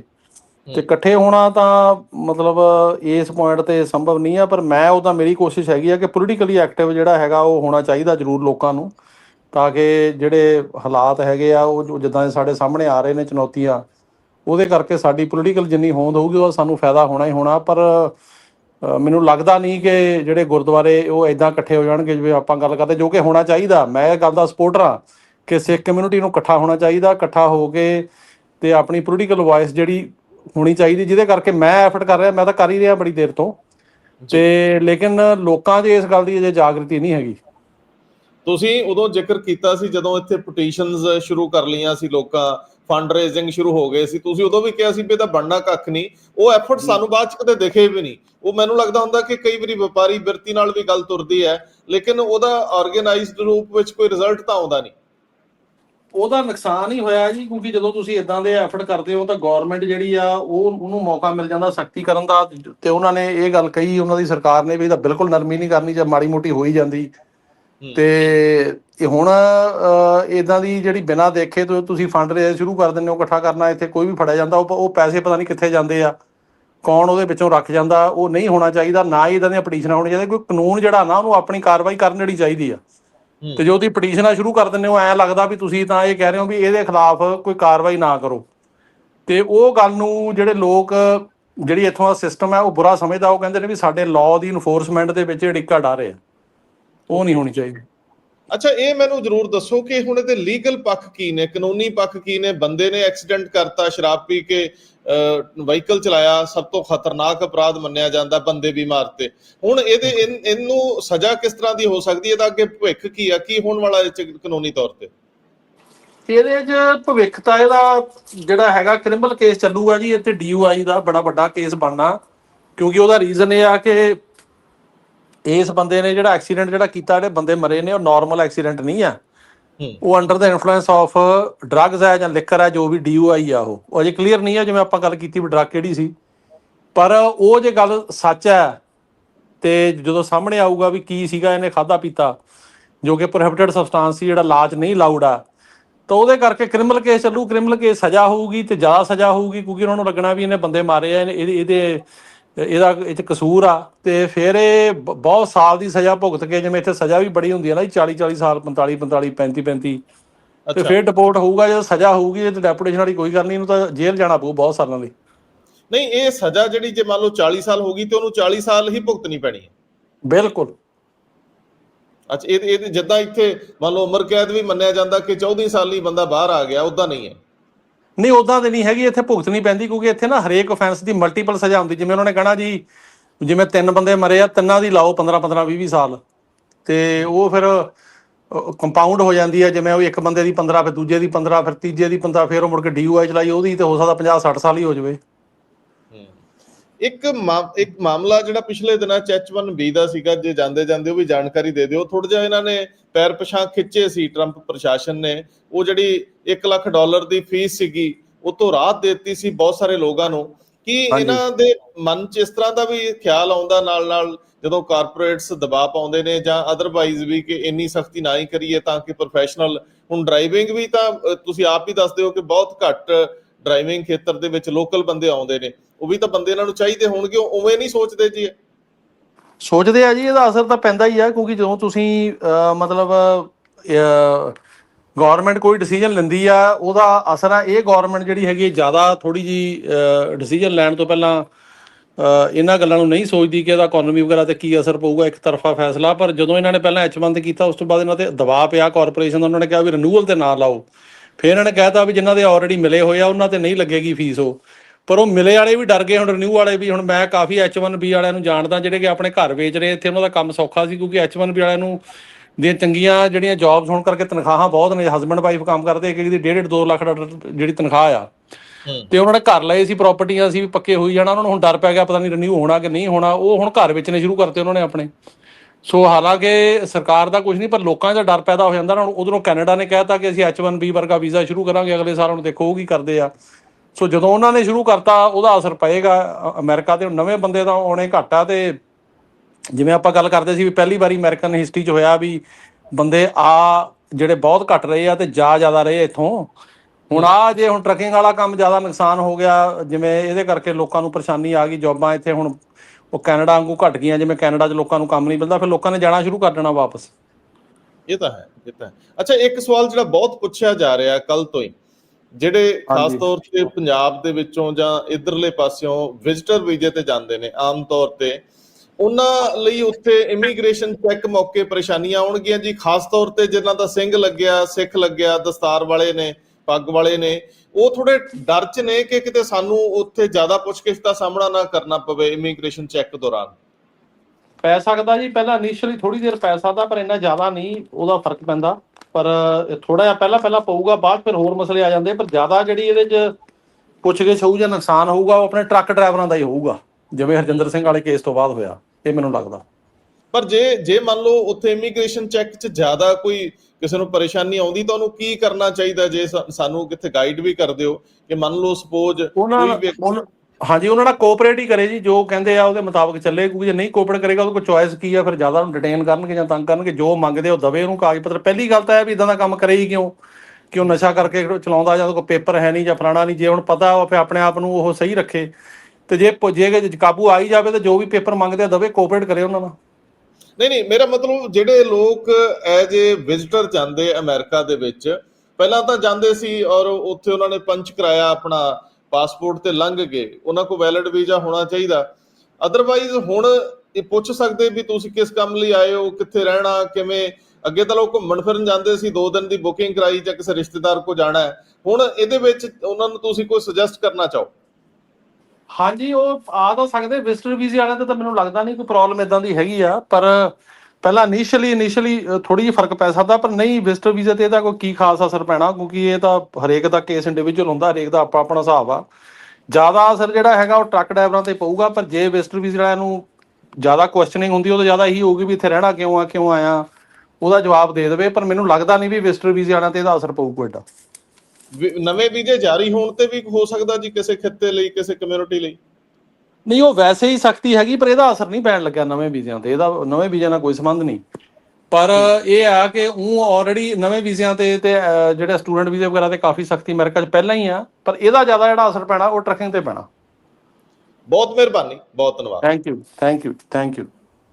ਤੇ ਇਕੱਠੇ ਹੋਣਾ ਤਾਂ ਮਤਲਬ ਇਸ ਪੁਆਇੰਟ ਤੇ ਸੰਭਵ ਨਹੀਂ ਆ ਪਰ ਮੈਂ ਉਹਦਾ ਮੇਰੀ ਕੋਸ਼ਿਸ਼ ਹੈਗੀ ਆ ਕਿ ਪੋਲੀਟੀਕਲੀ ਐਕਟਿਵ ਜਿਹੜਾ ਹੈਗਾ ਉਹ ਹੋਣਾ ਚਾਹੀਦਾ ਜ਼ਰੂਰ ਲੋਕਾਂ ਨੂੰ ਤਾਂ ਕਿ ਜਿਹੜੇ ਹਾਲਾਤ ਹੈਗੇ ਆ ਉਹ ਜਿੱਦਾਂ ਦੇ ਸਾਡੇ ਸਾਹਮਣੇ ਆ ਰਹੇ ਨੇ ਚੁਣੌਤੀਆਂ ਉਹਦੇ ਕਰਕੇ ਸਾਡੀ ਪੋਲੀਟੀਕਲ ਜਿੰਨੀ ਹੋਂਦ ਹੋਊਗੀ ਉਹ ਸਾਨੂੰ ਫਾਇਦਾ ਹੋਣਾ ਹੀ ਹੋਣਾ ਪਰ ਮੈਨੂੰ ਲੱਗਦਾ ਨਹੀਂ ਕਿ ਜਿਹੜੇ ਗੁਰਦੁਆਰੇ ਉਹ ਇਦਾਂ ਇਕੱਠੇ ਹੋ ਜਾਣਗੇ ਜਿਵੇਂ ਆਪਾਂ ਗੱਲ ਕਰਦੇ ਜੋ ਕਿ ਹੋਣਾ ਚਾਹੀਦਾ। ਮੈਂ ਇਹ ਗੱਲ ਦਾ ਸਪੋਰਟਰ ਹਾਂ ਕਿ ਸਿੱਖ ਕਮਿਊਨਿਟੀ ਨੂੰ ਇਕੱਠਾ ਹੋਣਾ ਚਾਹੀਦਾ ਇਕੱਠਾ ਹੋ ਕੇ ਤੇ ਆਪਣੀ ਪੋਲੀਟੀਕਲ ਵਾਇਸ ਜਿਹੜੀ ਹੋਣੀ ਚਾਹੀਦੀ ਜਿਹਦੇ ਕਰਕੇ ਮੈਂ ਐਫਰਟ ਕਰ ਰਿਹਾ ਮੈਂ ਤਾਂ ਕਰ ਹੀ ਰਿਹਾ ਬੜੀ ਦੇਰ ਤੋਂ। ਤੇ ਲੇਕਿਨ ਲੋਕਾਂ 'ਚ ਇਸ ਗੱਲ ਦੀ ਅਜੇ ਜਾਗਰਤੀ ਨਹੀਂ ਹੈਗੀ। ਤੁਸੀਂ ਉਦੋਂ ਜ਼ਿਕਰ ਕੀਤਾ ਸੀ ਜਦੋਂ ਇੱਥੇ ਪਟੀਸ਼ਨਸ ਸ਼ੁਰੂ ਕਰ ਲਈਆਂ ਸੀ ਲੋਕਾਂ ਫੰਡ ਰੇਜ਼ਿੰਗ ਸ਼ੁਰੂ ਹੋ ਗਏ ਸੀ। ਤੁਸੀਂ ਉਦੋਂ ਵੀ ਕਿਹਾ ਸੀ ਵੀ ਇਹਦਾ ਬਣਨਾ ਕੱਖ ਨਹੀਂ। ਉਹ ਐਫਰਟ ਸਾਨੂੰ ਬਾਅਦ ਚ ਕਦੇ ਦਿਖੇ ਵੀ ਨਹੀਂ। ਉਹ ਮੈਨੂੰ ਲੱਗਦਾ ਹੁੰਦਾ ਕਿ ਕਈ ਵਾਰੀ ਵਪਾਰੀ ਬਿਰਤੀ ਨਾਲ ਵੀ ਗੱਲ ਤੁਰਦੀ ਹੈ ਲੇਕਿਨ ਉਹਦਾ ਆਰਗੇਨਾਈਜ਼ਡ ਰੂਪ ਵਿੱਚ ਕੋਈ ਰਿਜ਼ਲਟ ਤਾਂ ਆਉਂਦਾ ਨਹੀਂ। ਉਹਦਾ ਨੁਕਸਾਨ ਹੀ ਹੋਇਆ ਜੀ ਕਿਉਂਕਿ ਜਦੋਂ ਤੁਸੀਂ ਇਦਾਂ ਦੇ ਐਫਰਟ ਕਰਦੇ ਹੋ ਤਾਂ ਗਵਰਨਮੈਂਟ ਜਿਹੜੀ ਆ ਉਹ ਉਹਨੂੰ ਮੌਕਾ ਮਿਲ ਜਾਂਦਾ ਸਖਤੀ ਕਰਨ ਦਾ। ਤੇ ਉਹਨਾਂ ਨੇ ਇਹ ਗੱਲ ਕਹੀ ਉਹਨਾਂ ਦੀ ਸਰਕਾਰ ਨੇ ਵੀ ਇਹਦਾ ਬਿਲਕੁਲ ਨਰਮੀ ਨਹੀਂ ਕਰਨੀ ਜੇ ਮਾੜੀ ਮੋਟੀ ਹੋ ਹੀ। ਜਾਂਦੀ ਤੇ ਇਹ ਹੁਣ ਇਦਾਂ ਦੀ ਜਿਹੜੀ ਬਿਨਾਂ ਦੇਖੇ ਤੋਂ ਤੁਸੀਂ ਫੰਡ ਰੇਜ਼ ਸ਼ੁਰੂ ਕਰ ਦਿੰਦੇ ਹੋ ਇਕੱਠਾ ਕਰਨਾ ਇੱਥੇ ਕੋਈ ਵੀ ਫੜਿਆ ਜਾਂਦਾ ਉਹ ਪੈਸੇ ਪਤਾ ਨਹੀਂ ਕਿੱਥੇ ਜਾਂਦੇ ਆ। ਕੌਣ ਉਹਦੇ ਵਿੱਚੋਂ ਰੱਖ ਜਾਂਦਾ ਉਹ ਨਹੀਂ ਹੋਣਾ ਚਾਹੀਦਾ ਨਾ ਹੀ ਇਦਾਂ ਦੀਆਂ ਪਟੀਸ਼ਨਾਂ ਹੋਣੀਆਂ ਚਾਹੀਦੀਆਂ ਕੋਈ ਕਾਨੂੰਨ ਜਿਹੜਾ ਨਾ ਉਹਨੂੰ ਆਪਣੀ ਕਾਰਵਾਈ ਕਰਨ ਜਿਹੜੀ ਚਾਹੀਦੀ ਆ। ਤੇ ਜੋ ਤੁਸੀਂ ਪਟੀਸ਼ਨਾਂ ਸ਼ੁਰੂ ਕਰ ਦਿੰਦੇ ਹੋ ਐ ਲੱਗਦਾ ਵੀ ਤੁਸੀਂ ਤਾਂ ਇਹ ਕਹਿ ਰਹੇ ਹੋ ਵੀ ਇਹਦੇ ਖਿਲਾਫ ਕੋਈ ਕਾਰਵਾਈ ਨਾ ਕਰੋ। ਤੇ ਉਹ ਗੱਲ ਨੂੰ ਜਿਹੜੇ ਲੋਕ ਜਿਹੜੀ ਇੱਥੋਂ ਦਾ ਸਿਸਟਮ ਹੈ ਉਹ ਬੁਰਾ ਸਮਝਦਾ ਉਹ ਕਹਿੰਦੇ ਨੇ ਵੀ ਸਾਡੇ ਲਾਅ ਦੀ ਇਨਫੋਰਸਮੈਂਟ ਦੇ ਵਿੱਚ ਢਿੱਕਾ ਡਾ ਰਹੇ ਆ। ਉਹ ਨਹੀਂ ਹੋਣੀ ਚਾਹੀਦੀ। ਅੱਛਾ, ਇਹ ਮੈਨੂੰ ਜ਼ਰੂਰ ਦੱਸੋ ਕਿ ਹੁਣ ਇਹਦੇ ਲੀਗਲ ਪੱਖ ਕੀ ਨੇ? ਕਾਨੂੰਨੀ ਪੱਖ ਕੀ ਨੇ? ਬੰਦੇ ਨੇ ਐਕਸੀਡੈਂਟ ਕਰਤਾ, ਸ਼ਰਾਬ ਪੀ ਕੇ ਵਹੀਕਲ ਚਲਾਇਆ, ਸਭ ਤੋਂ ਖਤਰਨਾਕ ਅਪਰਾਧ ਮੰਨਿਆ ਜਾਂਦਾ ਬੰਦੇ ਵੀ ਮਾਰਤੇ ਹੁਣ ਇਹਦੇ ਇਹਨੂੰ ਸਜ਼ਾ ਕਿਸ ਤਰ੍ਹਾਂ ਦੀ ਹੋ ਸਕਦੀ? ਹੈ ਇਹਦਾ ਅੱਗੇ ਭਵਿੱਖ ਕੀ ਆ? ਕੀ ਹੋਣ ਵਾਲਾ ਇਹ ਕਾਨੂੰਨੀ ਤੌਰ ਤੇ? ਇਹਦੇ 'ਚ ਭਵਿੱਖ ਤਾਂ ਇਹਦਾ ਜਿਹੜਾ ਹੈਗਾ ਕ੍ਰਿਮੀਨਲ ਕੇਸ ਚੱਲੂਗਾ ਜੀ ਇੱਥੇ ਡੀਯੂਆਈ ਦਾ ਬੜਾ ਵੱਡਾ ਕੇਸ ਬਣਨਾ। ਕਿਉਂਕਿ ਉਹਦਾ ਰੀਜ਼ਨ ਇਹ ਆ ਕਿ ਇਸ ਬੰਦੇ ਨੇ ਜਿਹੜਾ ਐਕਸੀਡੈਂਟ ਜਿਹੜਾ ਕੀਤਾ ਜਿਹੜੇ ਬੰਦੇ ਮਰੇ ਨੇ ਉਹ ਨਾਰਮਲ ਐਕਸੀਡੈਂਟ ਨਹੀਂ ਆ। ਉਹ under the influence of drugs ਹੈ ਜਾਂ ਲਿਕਰ ਹੈ ਜੋ ਵੀ ਡੀਯੂਆਈ ਆ ਉਹ। ਅਜੇ ਕਲੀਅਰ ਨਹੀਂ ਹੈ ਜਿਵੇਂ ਆਪਾਂ ਗੱਲ ਕੀਤੀ ਵੀ ਡਰੱਗ ਕਿਹੜੀ ਸੀ। ਪਰ ਉਹ ਜੇ ਗੱਲ ਸੱਚ ਹੈ ਤੇ ਜਦੋਂ ਸਾਹਮਣੇ ਆਊਗਾ ਵੀ ਕੀ ਸੀਗਾ ਇਹਨੇ ਖਾਦਾ ਪੀਤਾ ਜੋ ਕਿ ਪ੍ਰੋਹਿਬਿਟਡ ਸਬਸਟੈਂਸ ਸੀ ਜਿਹੜਾ ਲਾਜ ਨਹੀਂ ਲਾਊਡ ਆ ਤਾਂ ਉਹਦੇ ਕਰਕੇ ਕ੍ਰਿਮੀਨਲ ਕੇਸ ਚੱਲੂ। ਕ੍ਰਿਮੀਨਲ ਕੇਸ ਸਜ਼ਾ ਹੋਊਗੀ ਤੇ ਜ਼ਿਆਦਾ ਸਜ਼ਾ ਹੋਊਗੀ ਕਿਉਂਕਿ ਉਹਨਾਂ ਨੂੰ ਲੱਗਣਾ ਵੀ ਇਹਨੇ ਬੰਦੇ ਮਾਰੇ ਆ ਇਹਦੇ ਇਹਦੇ ਇਹ 'ਚ ਕਸੂਰ ਆ। ਤੇ ਫਿਰ ਇਹ ਬਹੁਤ ਸਾਲ ਦੀ ਸਜ਼ਾ ਭੁਗਤ ਕੇ ਜਿਵੇਂ ਇੱਥੇ ਸਜ਼ਾ ਵੀ ਬੜੀ ਹੁੰਦੀ ਹੈ ਨਾ ਜੀ 40 40 ਸਾਲ 45 45 35 35 ਤੇ ਫਿਰ ਡਿਪੋਰਟ ਹੋਊਗਾ ਜਦੋਂ ਸਜ਼ਾ ਹੋਊਗੀ ਤੇ ਡੈਪੂਟੇਸ਼ਨ ਵਾਲੀ ਕੋਈ ਗੱਲ ਨਹੀਂ ਇਹਨੂੰ ਤਾਂ ਜੇਲ੍ਹ ਜਾਣਾ ਪਊ ਬਹੁਤ ਸਾਲਾਂ ਲਈ। ਨਹੀਂ ਇਹ ਸਜ਼ਾ ਜਿਹੜੀ ਜੇ ਮੰਨ ਲਓ 40 ਸਾਲ ਹੋ ਗਈ ਤੇ ਉਹਨੂੰ 40 ਸਾਲ ਹੀ ਭੁਗਤਣੀ ਪੈਣੀ ਹੈ। ਬਿਲਕੁਲ। ਅੱਛਾ ਇਹ ਇਹ ਜਿੱਦਾਂ ਇੱਥੇ ਮੰਨ ਲਓ ਉਮਰ ਕੈਦ ਵੀ ਮੰਨਿਆ ਜਾਂਦਾ ਕਿ 14 ਸਾਲੀ ਬੰਦਾ ਬਾਹਰ ਆ ਗਿਆ ਉਦਾਂ ਨਹੀਂ ਹੈ। ਨਹੀਂ ਉਦਾਂ ਤੇ ਨਹੀਂ ਹੈਗੀ, ਇੱਥੇ ਭੁਗਤਣੀ ਪੈਂਦੀ, ਕਿਉਂਕਿ ਇੱਥੇ ਨਾ ਹਰੇਕ ਅਫੈਂਸ ਦੀ ਮਲਟੀਪਲ ਸਜ਼ਾ ਹੁੰਦੀ। ਜਿਵੇਂ ਉਹਨਾਂ ਨੇ ਕਹਣਾ ਜੀ, ਜਿਵੇਂ ਤਿੰਨ ਬੰਦੇ ਮਰੇ ਆ, ਤਿੰਨਾਂ ਦੀ ਲਾਓ 15 15 20 20 ਸਾਲ। ਤੇ ਉਹ ਫਿਰ ਕੰਪਾਊਂਡ ਹੋ ਜਾਂਦੀ ਹੈ ਜਿਵੇਂ ਉਹ ਇੱਕ ਬੰਦੇ ਦੀ 15 ਫਿਰ ਦੂਜੇ ਦੀ 15 ਫਿਰ ਤੀਜੇ ਦੀ 15 ਫਿਰ ਉਹ ਮੁੜ ਕੇ ਡੀਯੂਆਈ ਚਲਾਈ, ਉਹਦੀ ਤੇ ਹੋ ਸਕਦਾ 50 60 ਸਾਲ ਹੀ ਹੋ ਜਾਵੇ। ਇੱਕ ਇੱਕ ਮਾਮਲਾ ਜਿਹੜਾ ਪਿਛਲੇ ਦਿਨਾਂ ਚ H1B ਦਾ ਸੀਗਾ ਜੇ ਜਾਂਦੇ ਜਾਂਦੇ ਉਹ ਵੀ ਜਾਣਕਾਰੀ ਦੇ ਦਿਓ। ਥੋੜਾ ਜਿਹਾ ਇਹਨਾਂ ਨੇ ਪੈਰ ਪਛਾਂ ਖਿੱਚੇ ਸੀ ਟਰੰਪ ਪ੍ਰਸ਼ਾਸਨ ਨੇ। ਉਹ ਜਿਹੜੀ 1 ਲੱਖ ਡਾਲਰ ਦੀ ਫੀਸ ਸੀਗੀ ਉਹ ਤੋਂ ਰਾਹਤ ਦਿੱਤੀ ਸੀ ਬਹੁਤ ਸਾਰੇ ਲੋਕਾਂ ਨੂੰ। ਕੀ। ਇਹਨਾਂ ਦੇ ਮਨ ਚ ਇਸ ਤਰ੍ਹਾਂ ਦਾ ਵੀ ਖਿਆਲ ਆਉਂਦਾ ਨਾਲ ਨਾਲ ਜਦੋਂ ਕਾਰਪੋਰੇਟਸ ਦਬਾਅ ਪਾਉਂਦੇ ਨੇ ਜਾਂ ਅਦਰਵਾਈਜ਼ ਵੀ ਕਿ ਇੰਨੀ ਸਖਤੀ ਨਾ ਹੀ ਕਰੀਏ ਤਾਂ ਕਿ ਪ੍ਰੋਫੈਸ਼ਨਲ ਹੁਣ ਡਰਾਈਵਿੰਗ ਵੀ ਤਾਂ ਤੁਸੀਂ ਆਪ ਹੀ ਦੱਸਦੇ ਹੋ ਕਿ ਬਹੁਤ ਘੱਟ ਡਰਾਈਵਿੰਗ ਖੇਤਰ ਦੇ ਵਿੱਚ ਲੋਕਲ ਬੰਦੇ ਆਉਂਦੇ ਨੇ, ਉਹ ਵੀ ਤਾਂ ਬੰਦੇ ਇਹਨਾਂ ਨੂੰ ਚਾਹੀਦੇ ਹੋਣਗੇ, ਉਹ ਉਵੇਂ ਨਹੀਂ ਸੋਚਦੇ ਜੀ। ਸੋਚਦੇ ਆ ਜੀ, ਇਹਦਾ ਅਸਰ ਤਾਂ ਪੈਂਦਾ ਹੀ ਆ, ਕਿਉਂਕਿ ਜਦੋਂ ਤੁਸੀਂ ਮਤਲਬ ਗਵਰਨਮੈਂਟ ਕੋਈ ਡਿਸੀਜਨ ਲੈਂਦੀ ਆ, ਉਹਦਾ ਅਸਰ ਆ, ਇਹ ਗਵਰਨਮੈਂਟ ਜਿਹੜੀ ਹੈਗੀ ਜ਼ਿਆਦਾ ਥੋੜੀ ਜੀ ਡਿਸੀਜਨ ਲੈਣ ਤੋਂ ਪਹਿਲਾਂ ਇਹਨਾਂ ਗੱਲਾਂ ਨੂੰ ਨਹੀਂ ਸੋਚਦੀ ਕਿ ਇਹਦਾ ਇਕਨੋਮੀ ਵਗੈਰਾ ਤੇ ਕੀ ਅਸਰ ਪਊਗਾ, ਇੱਕ ਤਰਫਾ ਫੈਸਲਾ, ਪਰ ਜਦੋਂ ਇਹਨਾਂ ਨੇ ਪਹਿਲਾਂ ਐਚ ਬੰਦ ਕੀਤਾ, ਉਸ ਤੋਂ ਬਾਅਦ ਇਹਨਾਂ ਤੇ ਦਬਾਅ ਪਿਆ ਕਾਰਪੋਰੇਸ਼ਨ ਦਾ ਉਹਨਾਂ ਨੇ ਕਿਹਾ ਵੀ ਰਿਨਿਊਅਲ ਤੇ ਨਾ ਲਾਓ। ਫਿਰ ਇਹਨਾਂ ਨੇ ਕਹਿਤਾ ਵੀ ਜਿਨ੍ਹਾਂ ਦੇ ਆਲਰੇਡੀ ਮਿਲੇ ਹੋਏ ਆ ਉਹਨਾਂ ਤੇ ਨਹੀਂ ਲੱਗੇਗੀ ਫੀਸ ਉਹ। ਪਰ ਉਹ ਮਿਲੇ ਵਾਲੇ ਵੀ ਡਰ ਗਏ ਹੁਣ ਰਿਨਿਊ ਵਾਲੇ ਵੀ ਹੁਣ ਮੈਂ ਕਾਫੀ H1B ਵਾਲਿਆਂ ਨੂੰ ਜਾਣਦਾ ਜਿਹੜੇ ਕਿ ਆਪਣੇ ਘਰ ਵੇਚ ਰਹੇ ਇੱਥੇ ਉਹਨਾਂ ਦਾ ਕੰਮ ਸੌਖਾ ਸੀ ਕਿਉਂਕਿ H1B ਵਾਲਿਆਂ ਨੂੰ ਦੀਆਂ ਚੰਗੀਆਂ ਜਿਹੜੀਆਂ ਜੌਬਸ ਹੋਣ ਕਰਕੇ ਤਨਖਾਹਾਂ ਬਹੁਤ ਨੇ ਹਸਬੰਡ ਵਾਈਫ ਕੰਮ ਕਰਦੇ ਇੱਕ ਇੱਕ ਦੀ 1.5 2 ਲੱਖ ਡਾਲਰ ਜਿਹੜੀ ਤਨਖਾਹ ਆ। ਤੇ ਉਹਨਾਂ ਨੇ ਘਰ ਲਏ ਸੀ ਪ੍ਰਾਪਰਟੀਆਂ ਸੀ ਵੀ ਪੱਕੇ ਹੋਈ ਜਾਣਾ ਉਹਨਾਂ ਨੂੰ ਹੁਣ ਡਰ ਪੈ ਗਿਆ ਪਤਾ ਨਹੀਂ ਰਿਨਿਊ ਹੋਣਾ ਕਿ ਨਹੀਂ ਹੋਣਾ ਉਹ ਹੁਣ ਘਰ ਵੇਚਣੇ ਸ਼ੁਰੂ ਕਰਤੇ ਉਹਨਾਂ ਨੇ ਆਪਣੇ। ਸੋ ਹਾਲਾਂਕਿ ਸਰਕਾਰ ਦਾ ਕੁਝ ਨਹੀਂ, ਪਰ ਲੋਕਾਂ 'ਚ ਡਰ ਪੈਦਾ ਹੋ ਜਾਂਦਾ ਨਾ। ਹੁਣ ਉਧਰੋਂ ਕੈਨੇਡਾ ਨੇ ਕਹਿਤਾ ਕਿ ਅਸੀਂ H1B ਵਰਗਾ ਵੀਜ਼ਾ ਸ਼ੁਰੂ ਕਰਾਂਗੇ, ਅਗਲੇ ਸਾਲ ਹੁਣ ਦੇਖੋ ਉਹ ਕੀ ਕਰਦੇ ਆ। ਸੋ ਜਦੋਂ ਉਹਨਾਂ ਨੇ ਸ਼ੁਰੂ ਕਰਤਾ, ਉਹਦਾ ਅਸਰ ਪਏਗਾ ਅ- ਅਮਰੀਕਾ ਤੇ। ਨਵੇਂ ਬੰਦੇ ਤਾਂ ਆਉਣੇ ਘੱਟ ਆ ਤੇ ਜਿਵੇਂ ਆਪਾਂ ਗੱਲ ਕਰਦੇ ਸੀ ਵੀ ਪਹਿਲੀ ਵਾਰੀ ਅਮਰੀਕਨ ਹਿਸਟਰੀ 'ਚ ਹੋਇਆ ਵੀ ਬੰਦੇ ਆ ਜਿਹੜੇ ਬਹੁਤ ਘੱਟ ਰਹੇ ਆ ਤੇ ਜਾ ਜ਼ਿਆਦਾ ਰਹੇ ਇੱਥੋਂ। ਹੁਣ ਆ ਜੇ ਹੁਣ ਟਰੱਕਿੰਗ ਵਾਲਾ ਕੰਮ ਜ਼ਿਆਦਾ ਨੁਕਸਾਨ ਹੋ ਗਿਆ, ਜਿਵੇਂ ਇਹਦੇ ਕਰਕੇ ਲੋਕਾਂ ਨੂੰ ਪਰੇਸ਼ਾਨੀ ਆ ਗਈ, ਜੌਬਾਂ ਇੱਥੇ ਹੁਣ ਉਹ ਕੈਨੇਡਾ ਵਾਂਗੂ ਘਟ ਗਈਆਂ ਜਿਵੇਂ ਕੈਨੇਡਾ 'ਚ ਲੋਕਾਂ ਨੂੰ ਕੰਮ ਨਹੀਂ ਮਿਲਦਾ ਫਿਰ ਲੋਕਾਂ ਨੇ ਜਾਣਾ ਸ਼ੁਰੂ ਕਰ ਦੇਣਾ ਵਾਪਸ ਇਹ ਤਾਂ ਹੈ ਇਹ ਤਾਂ ਅੱਛਾ ਇੱਕ ਸਵਾਲ ਜਿਹੜਾ ਬਹੁਤ ਪੁੱਛਿਆ ਜਾ ਰਿਹਾ ਕੱਲ ਤੋਂ ਹੀ ਜਿਹੜੇ ਖਾਸ। ਤੌਰ ਤੇ ਪੰਜਾਬ ਦੇ ਵਿੱਚੋਂ ਜਾਂ ਇਧਰਲੇ ਪਾਸਿਓਂ ਵਿਜ਼ਟਰ ਵੀਜ਼ੇ ਤੇ ਜਾਂਦੇ ਨੇ ਆਮ ਤੌਰ ਤੇ ਉਹਨਾਂ ਲਈ ਉੱਥੇ ਇਮੀਗ੍ਰੇਸ਼ਨ ਚੈੱਕ ਮੌਕੇ ਪਰੇਸ਼ਾਨੀਆਂ ਆਉਣਗੀਆਂ ਜੀ ਖਾਸ ਤੌਰ ਤੇ ਜਿਨ੍ਹਾਂ ਦਾ ਸਿੰਘ ਲੱਗਿਆ ਸਿੱਖ ਲੱਗਿਆ ਦਸਤਾਰ ਵਾਲੇ ਨੇ ਪੱਗ ਵਾਲੇ ਨੇ ਉਹ ਥੋੜੇ ਡਰ ਚ ਨੇ ਕਿ ਕਿਤੇ ਸਾਨੂੰ ਉੱਥੇ ਜ਼ਿਆਦਾ ਪੁੱਛਗਿੱਛ ਦਾ ਸਾਹਮਣਾ ਨਾ ਕਰਨਾ ਪਵੇ ਇਮੀਗ੍ਰੇਸ਼ਨ ਚੈੱਕ ਦੌਰਾਨ। ਪੈ ਸਕਦਾ ਜੀ ਪਹਿਲਾਂ ਇਨੀਸ਼ੀਅਲੀ ਥੋੜੀ ਦੇਰ ਪੈ ਸਕਦਾ ਪਰ ਇੰਨਾ ਜ਼ਿਆਦਾ ਨਹੀਂ ਉਹਦਾ ਫ਼ਰਕ ਪੈਂਦਾ। ਪਰ ਥੋੜਾ ਜਿਹਾ ਪਹਿਲਾਂ ਪਹਿਲਾਂ ਪਊਗਾ ਬਾਅਦ ਫਿਰ ਹੋਰ ਮਸਲੇ ਆ ਜਾਂਦੇ ਪਰ ਜ਼ਿਆਦਾ ਜਿਹੜੀ ਇਹਦੇ 'ਚ ਪੁੱਛਗਿੱਛ ਹੋਊ ਜਾਂ ਨੁਕਸਾਨ ਹੋਊਗਾ ਉਹ ਆਪਣੇ ਟਰੱਕ ਡਰਾਈਵਰਾਂ ਦਾ ਹੀ ਹੋਊਗਾ ਜਿਵੇਂ ਹਰਜਿੰਦਰ ਸਿੰਘ ਵਾਲੇ ਕੇਸ ਤੋਂ ਬਾਅਦ ਹੋਇਆ ਇਹ ਮੈਨੂੰ ਲੱਗਦਾ। ਪਰ ਜੇ ਜੇ ਮੰਨ ਲਓ ਉੱਥੇ ਇਮੀਗ੍ਰੇਸ਼ਨ ਚੈੱਕ 'ਚ ਜ਼ਿਆਦਾ ਕੋਈ ਕਿਸੇ ਨੂੰ ਪਰੇਸ਼ਾਨੀ ਆਉਂਦੀ ਤਾਂ ਉਹਨੂੰ ਕੀ ਕਰਨਾ ਚਾਹੀਦਾ ਜੇ ਸਾਨੂੰ ਕਿੱਥੇ ਗਾਈਡ ਵੀ ਕਰ ਦਿਓ ਕਿ ਮੰਨ ਲਓ ਸਪੋਜ਼ ਕੋਈ ਹਾਂਜੀ ਉਹਨਾਂ ਨਾਲ ਕੋਆਪਰੇਟ ਹੀ ਕਰੇ ਜੀ ਜੋ ਕਹਿੰਦੇ ਆ ਉਹਦੇ ਮੁਤਾਬਕ ਚੱਲੇ ਕਿਉਂਕਿ ਜੇ ਨਹੀਂ ਕੋਆਪਰੇਟ ਕਰੇਗਾ ਉਹਦੇ ਕੋਲ ਚੁਆਇਸ ਕੀ ਆ ਫਿਰ ਜ਼ਿਆਦਾ ਉਹਨੂੰ ਡਿਟੇਨ ਕਰਨਗੇ ਜਾਂ ਤੰਗ ਕਰਨਗੇ ਜੋ ਮੰਗਦੇ ਉਹ ਦਵੇ ਉਹਨੂੰ ਕਾਗਜ਼ ਪੱਤਰ ਪਹਿਲੀ ਗੱਲ ਤਾਂ ਇਹ ਵੀ ਇਦਾਂ ਦਾ ਕੰਮ ਕਰੇ ਹੀ ਕਿਉਂ? ਕਿ ਉਹ ਨਸ਼ਾ ਕਰਕੇ ਚਲਾਉਂਦਾ ਜਾਂ ਉਹਦੇ ਕੋਲ ਪੇਪਰ ਹੈ ਨਹੀਂ ਜਾਂ ਫਲਾਣਾ ਨਹੀਂ ਜੇ ਹੁਣ ਪਤਾ ਉਹ ਫਿਰ ਆਪਣੇ ਆਪ ਨੂੰ ਉਹ ਸਹੀ ਰੱਖੇ। ਤੇ ਜੇ ਜੇ ਜੇ ਕਾਬੂ ਆ ਹੀ ਜਾਵੇ ਤਾਂ ਜੋ ਵੀ ਪੇਪਰ ਮੰਗਦੇ ਆ ਦਵੇ ਕੋਆਪਰੇਟ ਕਰੇ ਉਹਨਾਂ ਨਾਲ। ਨਹੀਂ ਨਹੀਂ, ਮੇਰਾ ਮਤਲਬ ਜਿਹੜੇ ਲੋਕ ਐਜ ਏ ਵਿਜ਼ਟਰ ਜਾਂਦੇ ਅਮਰੀਕਾ ਦੇ ਵਿੱਚ, ਪਹਿਲਾਂ ਤਾਂ ਜਾਂਦੇ ਸੀ ਔਰ ਉੱਥੇ ਉਹਨਾਂ ਨੇ ਪੰਚ ਕਰਾਇਆ ਆਪਣਾ ਪਾਸਪੋਰਟ ਤੇ ਲੰਘ ਗਏ ਉਹਨਾਂ ਕੋਲ ਵੈਲਿਡ ਵੀਜ਼ਾ ਹੋਣਾ ਚਾਹੀਦਾ। ਅਦਰਵਾਈਜ਼ ਹੁਣ ਇਹ ਪੁੱਛ ਸਕਦੇ ਵੀ ਤੁਸੀਂ ਕਿਸ ਕੰਮ ਲਈ ਆਏ ਹੋ, ਕਿੱਥੇ ਰਹਿਣਾ, ਕਿਵੇਂ? ਅੱਗੇ ਤਾਂ ਲੋਕ ਘੁੰਮਣ ਫਿਰਨ ਜਾਂਦੇ ਸੀ, ਦੋ ਦਿਨ ਦੀ ਬੁਕਿੰਗ ਕਰਾਈ ਜਾਂ ਕਿਸੇ ਰਿਸ਼ਤੇਦਾਰ ਕੋ ਜਾਣਾ ਹੈ। ਹੁਣ ਇਹਦੇ ਵਿੱਚ ਉਹਨਾਂ ਨੂੰ ਤੁਸੀਂ ਕੋਈ ਸੁਜੈਸਟ ਕਰਨਾ ਚਾਹੋ? ਹਾਂਜੀ, ਉਹ ਆ ਤਾਂ ਸਕਦੇ ਵਿਜ਼ਟਰ ਵੀਜ਼ੇ ਵਾਲਿਆਂ ਤੇ ਤਾਂ ਮੈਨੂੰ ਲੱਗਦਾ ਨਹੀਂ ਕੋਈ ਪ੍ਰੋਬਲਮ ਇਦਾਂ ਦੀ ਹੈਗੀ ਆ, ਪਰ ਪਹਿਲਾਂ ਇਨੀਸ਼ੀਅਲੀ ਇਨੀਸ਼ੀਅਲੀ ਥੋੜੀ ਜਿਹੀ ਫ਼ਰਕ ਪੈ ਸਕਦਾ, ਪਰ ਨਹੀਂ ਵਿਜ਼ਟਰ ਵੀਜ਼ੇ ਤੇ ਇਹਦਾ ਕੋਈ ਕੀ ਖਾਸ ਅਸਰ ਪੈਣਾ, ਕਿਉਂਕਿ ਇਹ ਤਾਂ ਹਰੇਕ ਦਾ ਕੇਸ ਇੰਡੀਵਿਜੂਅਲ ਹੁੰਦਾ, ਹਰੇਕ ਦਾ ਆਪਣਾ ਆਪਣਾ ਹਿਸਾਬ ਆ। ਜ਼ਿਆਦਾ ਅਸਰ ਜਿਹੜਾ ਹੈਗਾ, ਉਹ ਟਰੱਕ ਡਰਾਈਵਰਾਂ ਤੇ ਪਊਗਾ, ਪਰ ਜੇ ਵਿਜ਼ਟਰ ਵੀਜ਼ੇ ਵਾਲਿਆਂ ਨੂੰ ਜ਼ਿਆਦਾ ਕੁਐਸਚਨਿੰਗ ਹੁੰਦੀ ਉਹ ਤਾਂ ਜ਼ਿਆਦਾ ਇਹੀ ਹੋਊਗੀ ਵੀ ਇੱਥੇ ਰਹਿਣਾ ਕਿਉਂ ਆ, ਕਿਉਂ ਆਇਆ, ਉਹਦਾ ਜਵਾਬ ਦੇ ਦੇਵੇ, ਪਰ ਮੈਨੂੰ ਲੱਗਦਾ ਨਹੀਂ ਵੀ ਵਿਜ਼ਟਰ ਵੀਜ਼ੇ ਵਾਲਿਆਂ ਤੇ ਇਹਦਾ ਅਸਰ ਪਊਗਾ ਏਡਾ। ਨਵੇਂ ਵੀਜ਼ੇ ਜਾਰੀ ਹੋਣ ਤੇ ਵੀ ਹੋ ਸਕਦਾ ਜੀ ਕਿਸੇ ਖਿੱਤੇ ਲਈ ਕਿਸੇ ਕਮਿਊਨਿਟੀ ਲਈ? ਨਹੀਂ ਉਹ ਵੈਸੇ ਹੀ ਸਖਤੀ ਹੈਗੀ ਪਰ ਇਹਦਾ ਅਸਰ ਨਹੀਂ ਪੈਣ ਲੱਗਿਆ ਨਵੇਂ ਵੀਜ਼ਿਆਂ ਤੇ। ਇਹਦਾ ਨਵੇਂ ਵੀਜ਼ਿਆਂ ਨਾਲ ਕੋਈ ਸੰਬੰਧ ਨਹੀਂ। ਪਰ ਇਹ ਆ ਕਿ ਉਹ ਆਲਰੇਡੀ ਨਵੇਂ ਵੀਜ਼ਿਆਂ ਤੇ ਤੇ ਜਿਹੜੇ ਸਟੂਡੈਂਟ ਵੀਜ਼ੇ ਵਗੈਰਾ ਤੇ ਕਾਫੀ ਸਖਤੀ ਅਮਰੀਕਾ 'ਚ ਪਹਿਲਾਂ ਹੀ ਆ। ਪਰ ਇਹਦਾ ਜ਼ਿਆਦਾ ਜਿਹੜਾ ਅਸਰ ਪੈਣਾ ਉਹ ਟਰੱਕਿੰਗ ਤੇ ਪੈਣਾ। ਬਹੁਤ ਮਿਹਰਬਾਨੀ ਬਹੁਤ ਧੰਨਵਾਦ। Thank you thank you thank you